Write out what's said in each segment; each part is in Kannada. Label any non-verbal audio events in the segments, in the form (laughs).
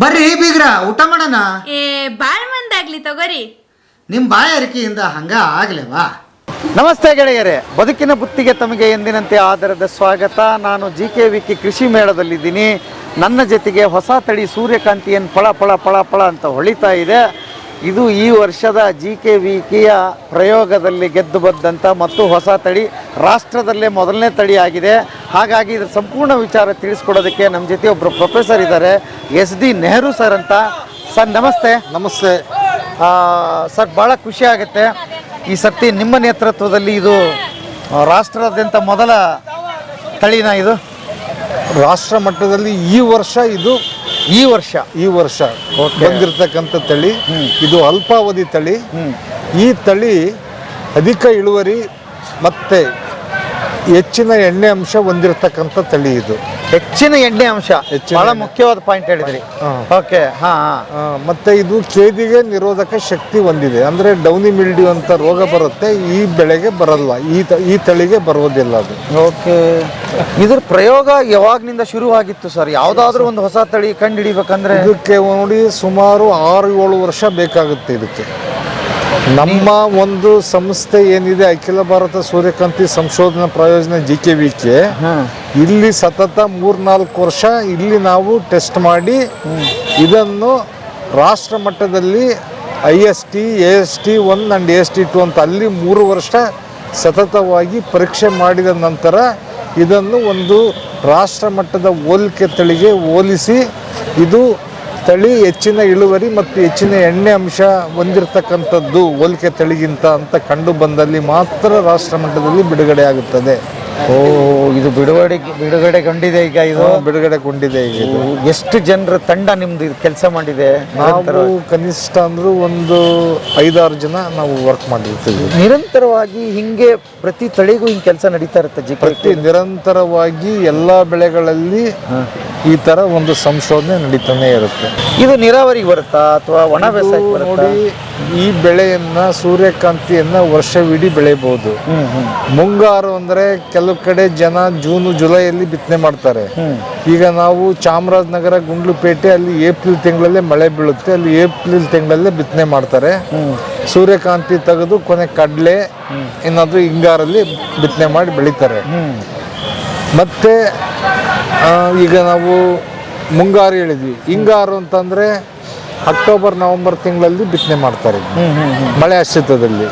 ಬರ್ರಿ ಬೀಗ್ರ ಊಟ ಮಾಡೋಣ. ಏ ಬಾಳ್ ಮಂದಾಗ್ಲಿ ತಗೋರಿ. ನಿಮ್ಮ ಬಾಯಾರಿಕೆಯಿಂದ ಹಂಗ ಆಗ್ಲೇವಾ? ನಮಸ್ತೆ ಗೆಳೆಯರೇ ಬದುಕಿನ ಬುತ್ತಿಗೆ ತಮಗೆ ಎಂದಿನಂತೆ ಆಧಾರದ ಸ್ವಾಗತ. ನಾನು ಜಿ ಕೆ ವಿಕಿ ಕೃಷಿ ಮೇಳದಲ್ಲಿದ್ದೀನಿ. ನನ್ನ ಜೊತೆಗೆ ಹೊಸ ತಳಿ ಸೂರ್ಯಕಾಂತಿ ಏನು ಫಳ ಫಳ ಫಳ ಫಳ ಅಂತ ಹೊಳಿತಾ ಇದೆ. ಇದು ಈ ವರ್ಷದ ಜಿ ಕೆ ವಿಕಿಯ ಪ್ರಯೋಗದಲ್ಲಿ ಗೆದ್ದು ಬಂದಂಥ ಮತ್ತು ಹೊಸ ತಳಿ ರಾಷ್ಟ್ರದಲ್ಲೇ ಮೊದಲನೇ ತಳಿ ಆಗಿದೆ. ಹಾಗಾಗಿ ಇದರ ಸಂಪೂರ್ಣ ವಿಚಾರ ತಿಳಿಸ್ಕೊಡೋದಕ್ಕೆ ನಮ್ಮ ಜೊತೆ ಒಬ್ಬರು ಪ್ರೊಫೆಸರ್ ಇದ್ದಾರೆ. ಎಸ್ ಡಿ ನೆಹರು ಸರ್ ಅಂತ. ಸರ್ ನಮಸ್ತೆ. ನಮಸ್ತೆ. ಸರ್ ಭಾಳ ಖುಷಿ ಆಗುತ್ತೆ. ಈ ಸರ್ತಿ ನಿಮ್ಮ ನೇತೃತ್ವದಲ್ಲಿ ಇದು ರಾಷ್ಟ್ರದಾದ್ಯಂತ ರಾಷ್ಟ್ರಾದ್ಯಂತ ಮೊದಲ ತಳಿನ ಇದು? ರಾಷ್ಟ್ರ ಮಟ್ಟದಲ್ಲಿ ಈ ವರ್ಷ ಇದು ಈ ವರ್ಷ. ಈ ವರ್ಷ ಬಂದಿರತಕ್ಕಂಥ ತಳಿ ಇದು ಅಲ್ಪಾವಧಿ ತಳಿ. ಈ ತಳಿ ಅಧಿಕ ಇಳುವರಿ ಮತ್ತೆ ಹೆಚ್ಚಿನ ಎಣ್ಣೆ ಅಂಶ ಹೊಂದಿರತಕ್ಕಂಥ ತಳಿ ಇದು. ಹೆಚ್ಚಿನ ಎಣ್ಣೆ ಅಂಶ. ಹೆಚ್ಚಿನ ಬಹಳ ಎಣ್ಣೆ. ಮುಖ್ಯವಾದ ಪಾಯಿಂಟ್ ಹೇಳಿದ್ರಿ. ಓಕೆ ಹಾ ಹಾ. ಆ, ಮತ್ತೆ ಇದು ಕೇದಿಗೆ ನಿರೋಧಕ ಶಕ್ತಿ ಹೊಂದಿದೆ. ಅಂದ್ರೆ ಡೌನಿ ಮಿಲ್ಡ್ಯೂ ಅಂತ ರೋಗ ಬರುತ್ತೆ ಈ ಬೆಳೆಗೆ ಬರಲ್ಲ ಈ ತ- ಈ ತಳಿಗೆ ಬರೋದಿಲ್ಲ ಅದು. ಓಕೆ ಇದ್ರ ಪ್ರಯೋಗ ಯಾವಾಗ್ನಿಂದ ಶುರುವಾಗಿತ್ತು ಸರ್? ಯಾವ್ದಾದ್ರು ಒಂದು ಹೊಸ ತಳಿ ಕಂಡು ಹಿಡಿಬೇಕಂದ್ರೆ? ಇದಕ್ಕೆ ನೋಡಿ ಸುಮಾರು ಆರು ಏಳು ವರ್ಷ ಬೇಕಾಗುತ್ತೆ ಇದಕ್ಕೆ. ನಮ್ಮ ಒಂದು ಸಂಸ್ಥೆ ಏನಿದೆ ಅಖಿಲ ಭಾರತ ಸೂರ್ಯಕಾಂತಿ ಸಂಶೋಧನಾ ಪ್ರಯೋಜನ ಜಿ ಕೆ ವಿ ಕೆ ಇಲ್ಲಿ ಸತತ ಮೂರ್ನಾಲ್ಕು ವರ್ಷ ಇಲ್ಲಿ ನಾವು ಟೆಸ್ಟ್ ಮಾಡಿ ಇದನ್ನು ರಾಷ್ಟ್ರ ಮಟ್ಟದಲ್ಲಿ I S T A S T one and A S T two ಅಂತ ಅಲ್ಲಿ ಮೂರು ವರ್ಷ ಸತತವಾಗಿ ಪರೀಕ್ಷೆ ಮಾಡಿದ ನಂತರ ಇದನ್ನು ಒಂದು ರಾಷ್ಟ್ರ ಮಟ್ಟದ ಹೋಲಿಕೆ ತಳಿಗೆ ಹೋಲಿಸಿ ಇದು ತಳಿ ಹೆಚ್ಚಿನ ಇಳುವರಿ ಮತ್ತು ಹೆಚ್ಚಿನ ಎಣ್ಣೆ ಅಂಶ ಹೊಂದಿರತಕ್ಕಂಥದ್ದು ಹೋಲಿಕೆ ತಳಿಗಿಂತ ಅಂತ ಕಂಡು ಬಂದಲ್ಲಿ ಮಾತ್ರ ರಾಷ್ಟ್ರ ಮಟ್ಟದಲ್ಲಿ ಬಿಡುಗಡೆ ಆಗುತ್ತದೆ. ಓ ಇದು ಬಿಡುಗಡೆ ಬಿಡುಗಡೆಗೊಂಡಿದೆ ಈಗ ಇದು? ಬಿಡುಗಡೆಗೊಂಡಿದೆ ಈಗ ಇದು. ಎಷ್ಟು ಜನರ ತಂಡ ನಿಮ್ದು ಕೆಲಸ ಮಾಡಿದೆ? ನಾವು ಕನಿಷ್ಠ ಅಂದ್ರೂ ಒಂದು ಐದಾರು ಜನ ನಾವು ವರ್ಕ್ ಮಾಡಿರ್ತೀವಿ. ನಿರಂತರವಾಗಿ ಹಿಂಗೆ ಪ್ರತಿ ತಳಿಗೂ ಹಿಂಗೆ ಕೆಲಸ ನಡೀತಾ ಇರುತ್ತೆ ಜಿ ಪ್ರತಿ ನಿರಂತರವಾಗಿ ಎಲ್ಲ ಬೆಳೆಗಳಲ್ಲಿ ಈ ತರ ಒಂದು ಸಂಶೋಧನೆ ನಡೀತಾನೆ ಇರುತ್ತೆ. ಇದು ನೀರಾವರಿಗೆ ಬರುತ್ತಾ ಅಥವಾ ಒಣ ಬೇಸಾಯಕ್ಕೆ ನೋಡಿ ಈ ಬೆಳೆಯನ್ನ ಸೂರ್ಯಕಾಂತಿಯನ್ನ ವರ್ಷವಿಡೀ ಬೆಳೆಯಬಹುದು. ಮುಂಗಾರು ಅಂದ್ರೆ ಕೆಲವು ಕಡೆ ಜನ ಜೂನ್ ಜುಲೈಯಲ್ಲಿ ಬಿತ್ತನೆ ಮಾಡ್ತಾರೆ. ಈಗ ನಾವು ಚಾಮರಾಜನಗರ ಗುಂಡ್ಲುಪೇಟೆ ಅಲ್ಲಿ ಏಪ್ರಿಲ್ ತಿಂಗಳಲ್ಲೇ ಮಳೆ ಬೀಳುತ್ತೆ. ಅಲ್ಲಿ ಏಪ್ರಿಲ್ ತಿಂಗಳಲ್ಲೇ ಬಿತ್ತನೆ ಮಾಡ್ತಾರೆ. ಸೂರ್ಯಕಾಂತಿ ತೆಗೆದು ಕೊನೆ ಕಡಲೆ ಏನಾದರೂ ಹಿಂಗಾರಲ್ಲಿ ಬಿತ್ತನೆ ಮಾಡಿ ಬೆಳಿತಾರೆ. ಮತ್ತೆ ಈಗ ನಾವು ಮುಂಗಾರು ಹೇಳಿದ್ವಿ. ಹಿಂಗಾರು ಅಂತಂದ್ರೆ ಅಕ್ಟೋಬರ್ ನವೆಂಬರ್ ತಿಂಗಳಲ್ಲಿ ಬಿತ್ತನೆ ಮಾಡ್ತಾರೆ. ಮಳೆ ಆಶ್ರಿತದಲ್ಲಿ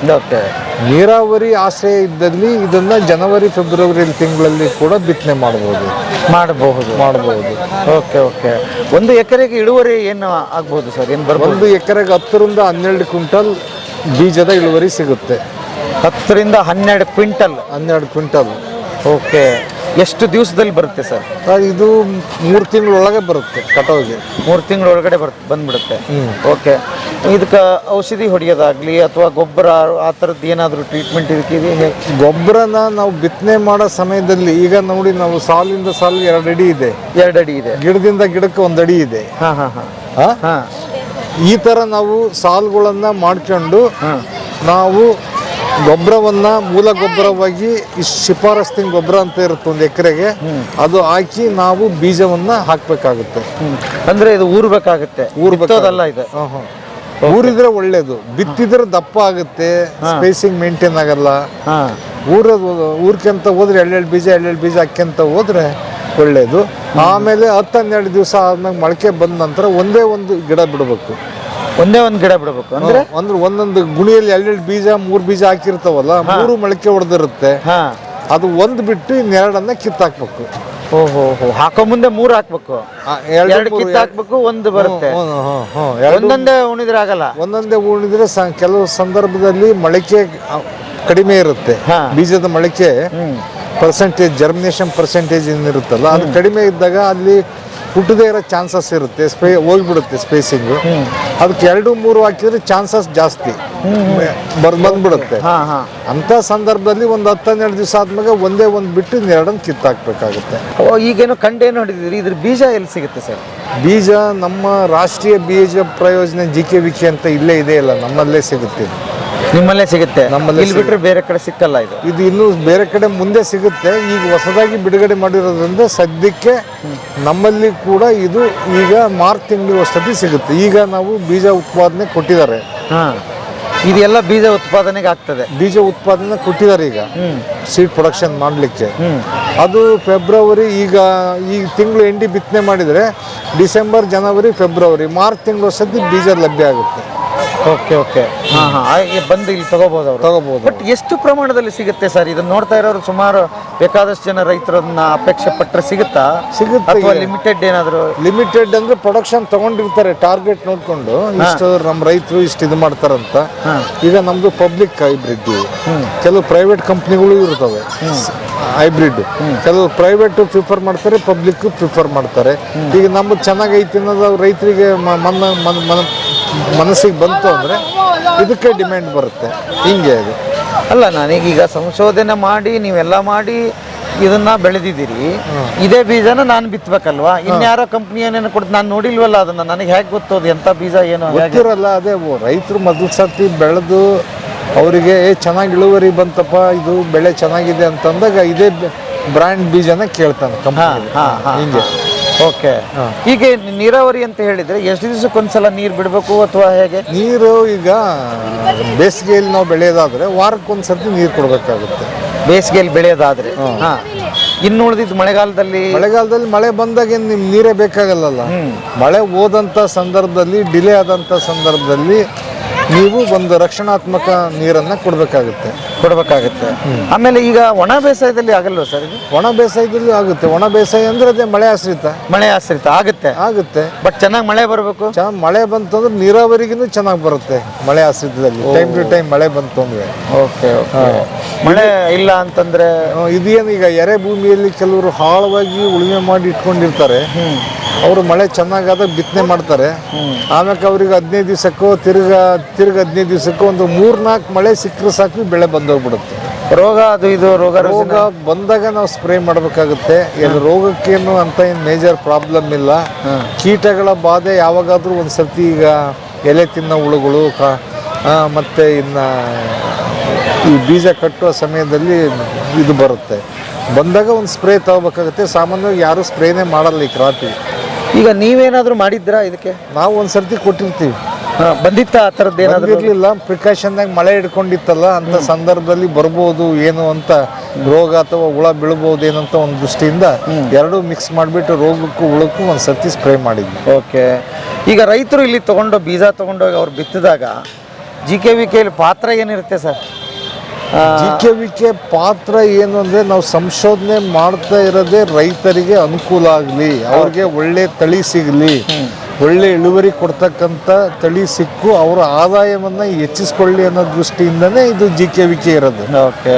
ನೀರಾವರಿ ಆಶ್ರಯ ಇದ್ದಲ್ಲಿ ಇದನ್ನ ಜನವರಿ ಫೆಬ್ರವರಿ ತಿಂಗಳಲ್ಲಿ ಕೂಡ ಬಿತ್ತನೆ ಮಾಡಬಹುದು ಮಾಡಬಹುದು ಮಾಡಬಹುದು ಓಕೆ ಓಕೆ. ಒಂದು ಎಕರೆಗೆ ಇಳುವರಿ ಏನು ಆಗ್ಬೋದು ಸರ್? ಏನು ಬರ್ಬೋದು? ಒಂದು ಎಕರೆಗೆ ಹತ್ತರಿಂದ ಹನ್ನೆರಡು ಕ್ವಿಂಟಲ್ ಬೀಜದ ಇಳುವರಿ ಸಿಗುತ್ತೆ. ಹತ್ತರಿಂದ ಹನ್ನೆರಡು ಕ್ವಿಂಟಲ್. ಹನ್ನೆರಡು ಕ್ವಿಂಟಲ್. ಓಕೆ. ಎಷ್ಟು ದಿವಸದಲ್ಲಿ ಬರುತ್ತೆ ಸರ್? ಇದು ಮೂರು ತಿಂಗಳೊಳಗೆ ಬರುತ್ತೆ ಕಟಾವಿಗೆ ಮೂರು ತಿಂಗಳೊಳಗಡೆ ಬರ್ ಬಂದ್ಬಿಡುತ್ತೆ. ಓಕೆ. ಇದಕ್ಕೆ ಔಷಧಿ ಹೊಡೆಯೋದಾಗಲಿ ಅಥವಾ ಗೊಬ್ಬರ ಆ ಥರದ್ದು ಏನಾದರೂ ಟ್ರೀಟ್ಮೆಂಟ್ ಇದಕ್ಕೆ ಇದೆ ಗೊಬ್ಬರನ ನಾವು ಬಿತ್ತನೆ ಮಾಡೋ ಸಮಯದಲ್ಲಿ ಈಗ ನೋಡಿ ನಾವು ಸಾಲಿಂದ ಸಾಲು ಎರಡು ಅಡಿ ಇದೆ. ಎರಡು ಅಡಿ ಇದೆ. ಗಿಡದಿಂದ ಗಿಡಕ್ಕೆ ಒಂದು ಅಡಿ ಇದೆ. ಹಾಂ ಹಾಂ? ಹಾಂ. ಈ ಥರ ನಾವು ಸಾಲುಗಳನ್ನು ಮಾಡ್ಕೊಂಡು ನಾವು ಗೊಬ್ಬರವನ್ನ ಮೂಲ ಗೊಬ್ಬರವಾಗಿ ಈ ಶಿಫಾರಸ್ತಿನ ಗೊಬ್ಬರ ಅಂತ ಇರುತ್ತೆ ಒಂದು ಎಕರೆಗೆ ಅದು ಹಾಕಿ ನಾವು ಬೀಜವನ್ನ ಹಾಕ್ಬೇಕಾಗುತ್ತೆ. ಅಂದ್ರೆ ಇದು ಊರ್ಬೇಕಾಗುತ್ತೆ. ಊರ್ಬೇಕಲ್ಲ ಇದೆ. ಊರಿದ್ರೆ ಒಳ್ಳೇದು. ಬಿತ್ತಿದ್ರೆ ದಪ್ಪ ಆಗುತ್ತೆ ಸ್ಪೇಸಿಂಗ್ ಮೇಂಟೈನ್ ಆಗಲ್ಲ. ಊರ ಊರದ ಊರ್ಕೆಂತ ಹೋದ್ರೆ ಎಳ್ಳೆಳ್ಳು ಬೀಜ ಎಳ್ಳೆಳ್ ಬೀಜ ಹಾಕ್ಯಂತ ಹೋದ್ರೆ ಒಳ್ಳೇದು. ಆಮೇಲೆ ಹತ್ತು ಹನ್ನೆರಡು ದಿವಸ ಆದ್ಮೇಲೆ ಮೊಳಕೆ ಬಂದ ನಂತರ ಒಂದೇ ಒಂದು ಗಿಡ ಬಿಡಬೇಕು. ಒಂದೇ ಒಂದು ಗಿಡ ಬಿಡಬೇಕು. ಅಂದ್ರೆ? ಅಂದ್ರೆ ಒಂದೊಂದು ಗುಣಿಯಲ್ಲಿ ಎರಡೆರಡು ಬೀಜ ಮೂರು ಬೀಜ ಹಾಕಿರ್ತಾವಲ್ಲ ಮೂರು ಮೊಳಕೆ ಹೊಡೆದಿರುತ್ತೆ ಹಾಂ. ಅದು ಒಂದು ಬಿಟ್ಟು ಇನ್ನೆರಡನ್ನ ಕಿತ್ತಾಕ್ಬೇಕು. ಓಹೋ ಹಾಕೋ ಮುಂದೆ ಮೂರು ಹಾಕ್ಬೇಕು. ಎರಡು ಕಿತ್ತು ಹಾಕ್ಬೇಕು ಒಂದು ಬರುತ್ತೆ. ಒಂದೊಂದೇ ಉಣಿದ್ರೆ ಆಗಲ್ಲ. ಒಂದೊಂದೇ ಉಣಿದ್ರೆ ಕೆಲವು ಸಂದರ್ಭದಲ್ಲಿ ಮೊಳಕೆ ಕಡಿಮೆ ಇರುತ್ತೆ. ಬೀಜದ ಮೊಳಕೆ ಪರ್ಸೆಂಟೇಜ್ ಜರ್ಮಿನೇಷನ್ ಪರ್ಸೆಂಟೇಜ್ ಏನಿರುತ್ತಲ್ಲ ಅದು ಕಡಿಮೆ ಇದ್ದಾಗ ಅಲ್ಲಿ ಹುಟ್ಟದೇ ಇರೋ ಚಾನ್ಸಸ್ ಇರುತ್ತೆ ಸ್ಪೇ ಹೋಗ್ಬಿಡುತ್ತೆ ಸ್ಪೇಸಿಂಗು ಅದಕ್ಕೆ ಎರಡು ಮೂರು ಹಾಕಿದ್ರೆ ಚಾನ್ಸಸ್ ಜಾಸ್ತಿ. ಬರ್ ಬಂದ್ಬಿಡುತ್ತೆ. ಹಾಂ ಹಾಂ. ಅಂತ ಸಂದರ್ಭದಲ್ಲಿ ಒಂದು ಹತ್ತು ಹನ್ನೆರಡು ದಿವಸ ಆದ್ಮೇಲೆ ಒಂದೇ ಒಂದು ಬಿಟ್ಟು ಎರಡನ್ನು ಕಿತ್ತಾಕ್ಬೇಕಾಗುತ್ತೆ. ಈಗೇನು ಈಗೇನೋ ಕಂಡೇನು ಹೊಡಿದಿದ್ರಿ. ಇದ್ರ ಬೀಜ ಎಲ್ಲಿ ಸಿಗುತ್ತೆ ಸರ್? ಬೀಜ ನಮ್ಮ ರಾಷ್ಟ್ರೀಯ ಬೀಜ ಪ್ರಯೋಜನ ಜಿ ಕೆ ವಿಕೆ ಅಂತ ಇಲ್ಲೇ ಇದೆ ಇಲ್ಲ ನಮ್ಮಲ್ಲೇ ಸಿಗುತ್ತೆ. ನಿಮ್ಮಲ್ಲೇ ಸಿಗುತ್ತೆ. ನಮ್ಮಲ್ಲೇ ಇಲ್ಲಿ ಬಿಟ್ಟರೆ ಬೇರೆ ಕಡೆ ಸಿಕ್ಕಲ್ಲ ಇದು. ಇದು ಇನ್ನೂ ಬೇರೆ ಕಡೆ ಮುಂದೆ ಸಿಗುತ್ತೆ. ಈಗ ಹೊಸದಾಗಿ ಬಿಡುಗಡೆ ಮಾಡಿರೋದ್ರಿಂದ ಸದ್ಯಕ್ಕೆ ನಮ್ಮಲ್ಲಿ ಕೂಡ ಇದು ಈಗ ಮಾರ್ಚ್ ತಿಂಗಳು ಅಷ್ಟೊತ್ತಿ ಸಿಗುತ್ತೆ. ಈಗ ನಾವು ಬೀಜ ಉತ್ಪಾದನೆ ಕೊಟ್ಟಿದ್ದಾರೆ. ಹಾ. ಇದೆಲ್ಲ ಬೀಜ ಉತ್ಪಾದನೆಗೆ ಆಗ್ತದೆ. ಬೀಜ ಉತ್ಪಾದನೆ ಕೊಟ್ಟಿದ್ದಾರೆ ಈಗ. ಸೀಡ್ ಪ್ರೊಡಕ್ಷನ್ ಮಾಡಲಿಕ್ಕೆ. ಅದು ಫೆಬ್ರವರಿ ಈಗ ಈ ತಿಂಗಳು ಎಂಡಿ ಬಿತ್ತನೆ ಮಾಡಿದರೆ ಡಿಸೆಂಬರ್ ಜನವರಿ ಫೆಬ್ರವರಿ ಮಾರ್ಚ್ ತಿಂಗಳು ಸದ್ಯ ಬೀಜ ಲಭ್ಯ ಆಗುತ್ತೆ. Okay okay. ಹಾಂ ಹಾಂ. ಬಂದು ಇಲ್ಲಿ ತಗೋಬೋದು ಅವರು. ತಗೋಬೋದು. ಬಟ್ ಎಷ್ಟು ಪ್ರಮಾಣದಲ್ಲಿ ಸಿಗುತ್ತೆ ಸರ್? ಇದನ್ನ ನೋಡ್ತಾ ಇರೋರು ಸುಮಾರು ಬೇಕಾದಷ್ಟು ಜನ ರೈತರನ್ನ ಅಪೇಕ್ಷೆ ಪಟ್ಟರೆ ಸಿಗುತ್ತಾ? ಸಿಗುತ್ತೆ. ಅಥವಾ ಲಿಮಿಟೆಡ್ ಏನಾದರೂ? ಲಿಮಿಟೆಡ್ ಅಂದ್ರೆ ಪ್ರೊಡಕ್ಷನ್ ತಗೊಂಡಿರ್ತಾರೆ ಟಾರ್ಗೆಟ್ ನೋಡ್ಕೊಂಡು. ಇಷ್ಟು ನಮ್ಮ ರೈತರು ಇಷ್ಟು ಇದು ಮಾಡ್ತಾರಂತ. ಈಗ ನಮ್ದು ಪಬ್ಲಿಕ್ ಹೈಬ್ರಿಡ್ ಕೆಲವು ಪ್ರೈವೇಟ್ ಕಂಪ್ನಿಗಳು ಇರ್ತವೆ. ಹೈಬ್ರಿಡ್ ಕೆಲವು ಪ್ರೈವೇಟ್ ಪ್ರಿಫರ್ ಮಾಡ್ತಾರೆ ಪಬ್ಲಿಕ್ ಪ್ರಿಫರ್ ಮಾಡ್ತಾರೆ. ಈಗ ನಮ್ದು ಚೆನ್ನಾಗೈತಿ ಅನ್ನೋದು ರೈತರಿಗೆ ಮನ- ಮನ- ಮನಸ್ಸಿಗೆ ಬಂತು ಅಂದರೆ ಇದಕ್ಕೆ ಡಿಮ್ಯಾಂಡ್ ಬರುತ್ತೆ. ಹಿಂಗೆ ಅದು. ಅಲ್ಲ ನನಗೀಗ ಸಂಶೋಧನೆ ಮಾಡಿ ನೀವೆಲ್ಲ ಮಾಡಿ ಇದನ್ನ ಬೆಳೆದಿದ್ದೀರಿ. ಇದೇ ಬೀಜನ ನಾನು ಬಿತ್ತಬೇಕಲ್ವಾ ಇನ್ಯಾರೋ ಕಂಪ್ನಿ ಏನೇನು ಕೊಡ್ತು ನಾನು ನೋಡಿಲ್ವಲ್ಲ ಅದನ್ನ. ನನಗೆ ಹೇಗೆ ಗೊತ್ತೋದು ಎಂಥ ಬೀಜ ಏನು ಗೊತ್ತಿರಲ್ಲ ಅದೇ ರೈತರು ಮೊದಲು ಸರ್ತಿ ಬೆಳೆದು ಅವರಿಗೆ ಚೆನ್ನಾಗಿ ಇಳುವರಿ ಬಂತಪ್ಪ ಇದು ಬೆಳೆ ಚೆನ್ನಾಗಿದೆ ಅಂತಂದಾಗ ಇದೇ ಬ್ರ್ಯಾಂಡ್ ಬೀಜನ ಕೇಳ್ತಾನೆ ಹಾ ಹಾ ಹಿಂಗೆ. ಓಕೆ. ಈಗ ನೀರಾವರಿ ಅಂತ ಹೇಳಿದ್ರೆ ಎಷ್ಟು ದಿವಸಕ್ಕೊಂದ್ಸಲ ನೀರು ಬಿಡಬೇಕು ಅಥವಾ ಹೇಗೆ? ನೀರು ಈಗ ಬೇಸಿಗೆಯಲ್ಲಿ ನಾವು ಬೆಳೆಯೋದಾದ್ರೆ ವಾರಕ್ಕೊಂದ್ಸರ್ತಿ ನೀರು ಕೊಡಬೇಕಾಗುತ್ತೆ. ಬೇಸಿಗೆಯಲ್ಲಿ ಬೆಳೆಯೋದಾದ್ರೆ? ಹಾ. ಇನ್ನು ಉಳಿದಿದ್ದು ಮಳೆಗಾಲದಲ್ಲಿ? ಮಳೆಗಾಲದಲ್ಲಿ ಮಳೆ ಬಂದಾಗ ಏನ್ ನಿಮ್ ನೀರೇ ಬೇಕಾಗಲ್ಲಲ್ಲ? ಮಳೆ ಹೋದಂಥ ಸಂದರ್ಭದಲ್ಲಿ ಡಿಲೇ ಆದಂಥ ಸಂದರ್ಭದಲ್ಲಿ ನೀವು ಒಂದು ರಕ್ಷಣಾತ್ಮಕ ನೀರನ್ನು ಕೊಡಬೇಕಾಗುತ್ತೆ. ಕೊಡಬೇಕಾಗುತ್ತೆ. ಆಮೇಲೆ ಈಗ ಒಣ ಬೇಸಾಯದಲ್ಲಿ ಆಗಲ್ವಾ ಸರ್ ಇದು? ಒಣ ಬೇಸಾಯದಲ್ಲಿ ಆಗುತ್ತೆ. ಒಣ ಬೇಸಾಯ ಅಂದ್ರೆ ಅದೇ ಮಳೆ ಆಶ್ರಿತ. ಮಳೆ ಆಶ್ರಿತ. ಆಗುತ್ತೆ. ಆಗುತ್ತೆ. ಬಟ್ ಚೆನ್ನಾಗಿ ಮಳೆ ಬರಬೇಕು? ಚೆನ್ನಾಗಿ ಮಳೆ ಬಂತಂದ್ರೆ ನೀರಾವರಿಗಿನೂ ಚೆನ್ನಾಗಿ ಬರುತ್ತೆ ಮಳೆ ಆಶ್ರಿತದಲ್ಲಿ. ಟೈಮ್ ಟು ಟೈಮ್ ಮಳೆ ಬಂತು ಅಂದ್ರೆ. Okay okay. ಮಳೆ ಇಲ್ಲ ಅಂತಂದ್ರೆ? ಇದೇನು ಈಗ ಎರೆ ಭೂಮಿಯಲ್ಲಿ ಕೆಲವರು ಹಾಳವಾಗಿ ಉಳುಮೆ ಮಾಡಿ ಇಟ್ಕೊಂಡಿರ್ತಾರೆ. ಅವರು ಮಳೆ ಚೆನ್ನಾಗಾದಾಗ ಬಿತ್ತನೆ ಮಾಡ್ತಾರೆ. ಆಮೇಲೆ ಅವ್ರಿಗೆ ಹದಿನೈದು ದಿವಸಕ್ಕೂ ತಿರ್ಗಾ ತಿರ್ಗ ಹದಿನೈದು ದಿವ್ಸಕ್ಕೆ ಒಂದು ಮೂರ್ನಾಲ್ಕು ಮಳೆ ಸಿಕ್ಕರೆ ಸಾಕು ಬೆಳೆ ಬಂದೋಗ್ಬಿಡುತ್ತೆ. ರೋಗ ಅದು ಇದು ರೋಗ ರೋಗ ಬಂದಾಗ ನಾವು ಸ್ಪ್ರೇ ಮಾಡಬೇಕಾಗುತ್ತೆ. ಏನು ರೋಗಕ್ಕೇನು ಅಂತ ಏನು ಮೇಜರ್ ಪ್ರಾಬ್ಲಮ್ ಇಲ್ಲ. ಕೀಟಗಳ ಬಾಧೆ ಯಾವಾಗಾದರೂ ಒಂದು ಸರ್ತಿ ಈಗ ಎಲೆ ತಿನ್ನೋ ಹುಳುಗಳು ಕ ಆ, ಮತ್ತೆ ಇನ್ನು ಈ ಬೀಜ ಕಟ್ಟುವ ಸಮಯದಲ್ಲಿ ಇದು ಬರುತ್ತೆ. ಬಂದಾಗ ಒಂದು ಸ್ಪ್ರೇ ತಗೋಬೇಕಾಗುತ್ತೆ. ಸಾಮಾನ್ಯವಾಗಿ ಯಾರು ಸ್ಪ್ರೇನೇ ಮಾಡಲ್ಲ ಈ ಕ್ರಾಪಿ ಈಗ ನೀವೇನಾದರೂ ಮಾಡಿದ್ರಾ ಇದಕ್ಕೆ? ನಾವು ಒಂದು ಸರ್ತಿ ಕೊಟ್ಟಿರ್ತೀವಿ. ಬಂದಿತ್ತ ಆ ಥರದ್ದು ಏನಾದರೂ ಇರಲಿಲ್ಲ ಪ್ರಿಕಾಷನ್ದಾಗ ಮಳೆ ಹಿಡ್ಕೊಂಡಿತ್ತಲ್ಲ ಅಂತ ಸಂದರ್ಭದಲ್ಲಿ ಬರ್ಬೋದು ಏನು ಅಂತ ರೋಗ ಅಥವಾ ಹುಳ ಬೀಳ್ಬೋದು ಏನಂತ ಒಂದು ದೃಷ್ಟಿಯಿಂದ ಎರಡೂ ಮಿಕ್ಸ್ ಮಾಡಿಬಿಟ್ಟು ರೋಗಕ್ಕೂ ಹುಳಕ್ಕೂ ಒಂದು ಸರ್ತಿ ಸ್ಪ್ರೇ ಮಾಡಿದ್ವಿ. ಓಕೆ. ಈಗ ರೈತರು ಇಲ್ಲಿ ತೊಗೊಂಡು ಬೀಜ ತಗೊಂಡೋಗಿ ಅವ್ರು ಬಿತ್ತಿದಾಗ ಜಿ ಕೆ ವಿ ಕೆಯಲ್ಲಿ ಪಾತ್ರ ಏನಿರುತ್ತೆ sir? G K V K ಪಾತ್ರ ಏನು ಅಂದರೆ ನಾವು ಸಂಶೋಧನೆ ಮಾಡ್ತಾ ಇರೋದೇ ರೈತರಿಗೆ ಅನುಕೂಲ ಆಗಲಿ ಅವ್ರಿಗೆ ಒಳ್ಳೆ ತಳಿ ಸಿಗಲಿ. ಒಳ್ಳೆ ಇಳುವರಿ ಕೊಡ್ತಕ್ಕಂಥ ತಳಿ ಸಿಕ್ಕು ಅವರ ಆದಾಯವನ್ನು ಹೆಚ್ಚಿಸ್ಕೊಳ್ಳಿ ಅನ್ನೋ ದೃಷ್ಟಿಯಿಂದನೇ ಇದು ಜಿ ಕೆ ವಿ ಕೆ ಇರೋದು. ಓಕೆ.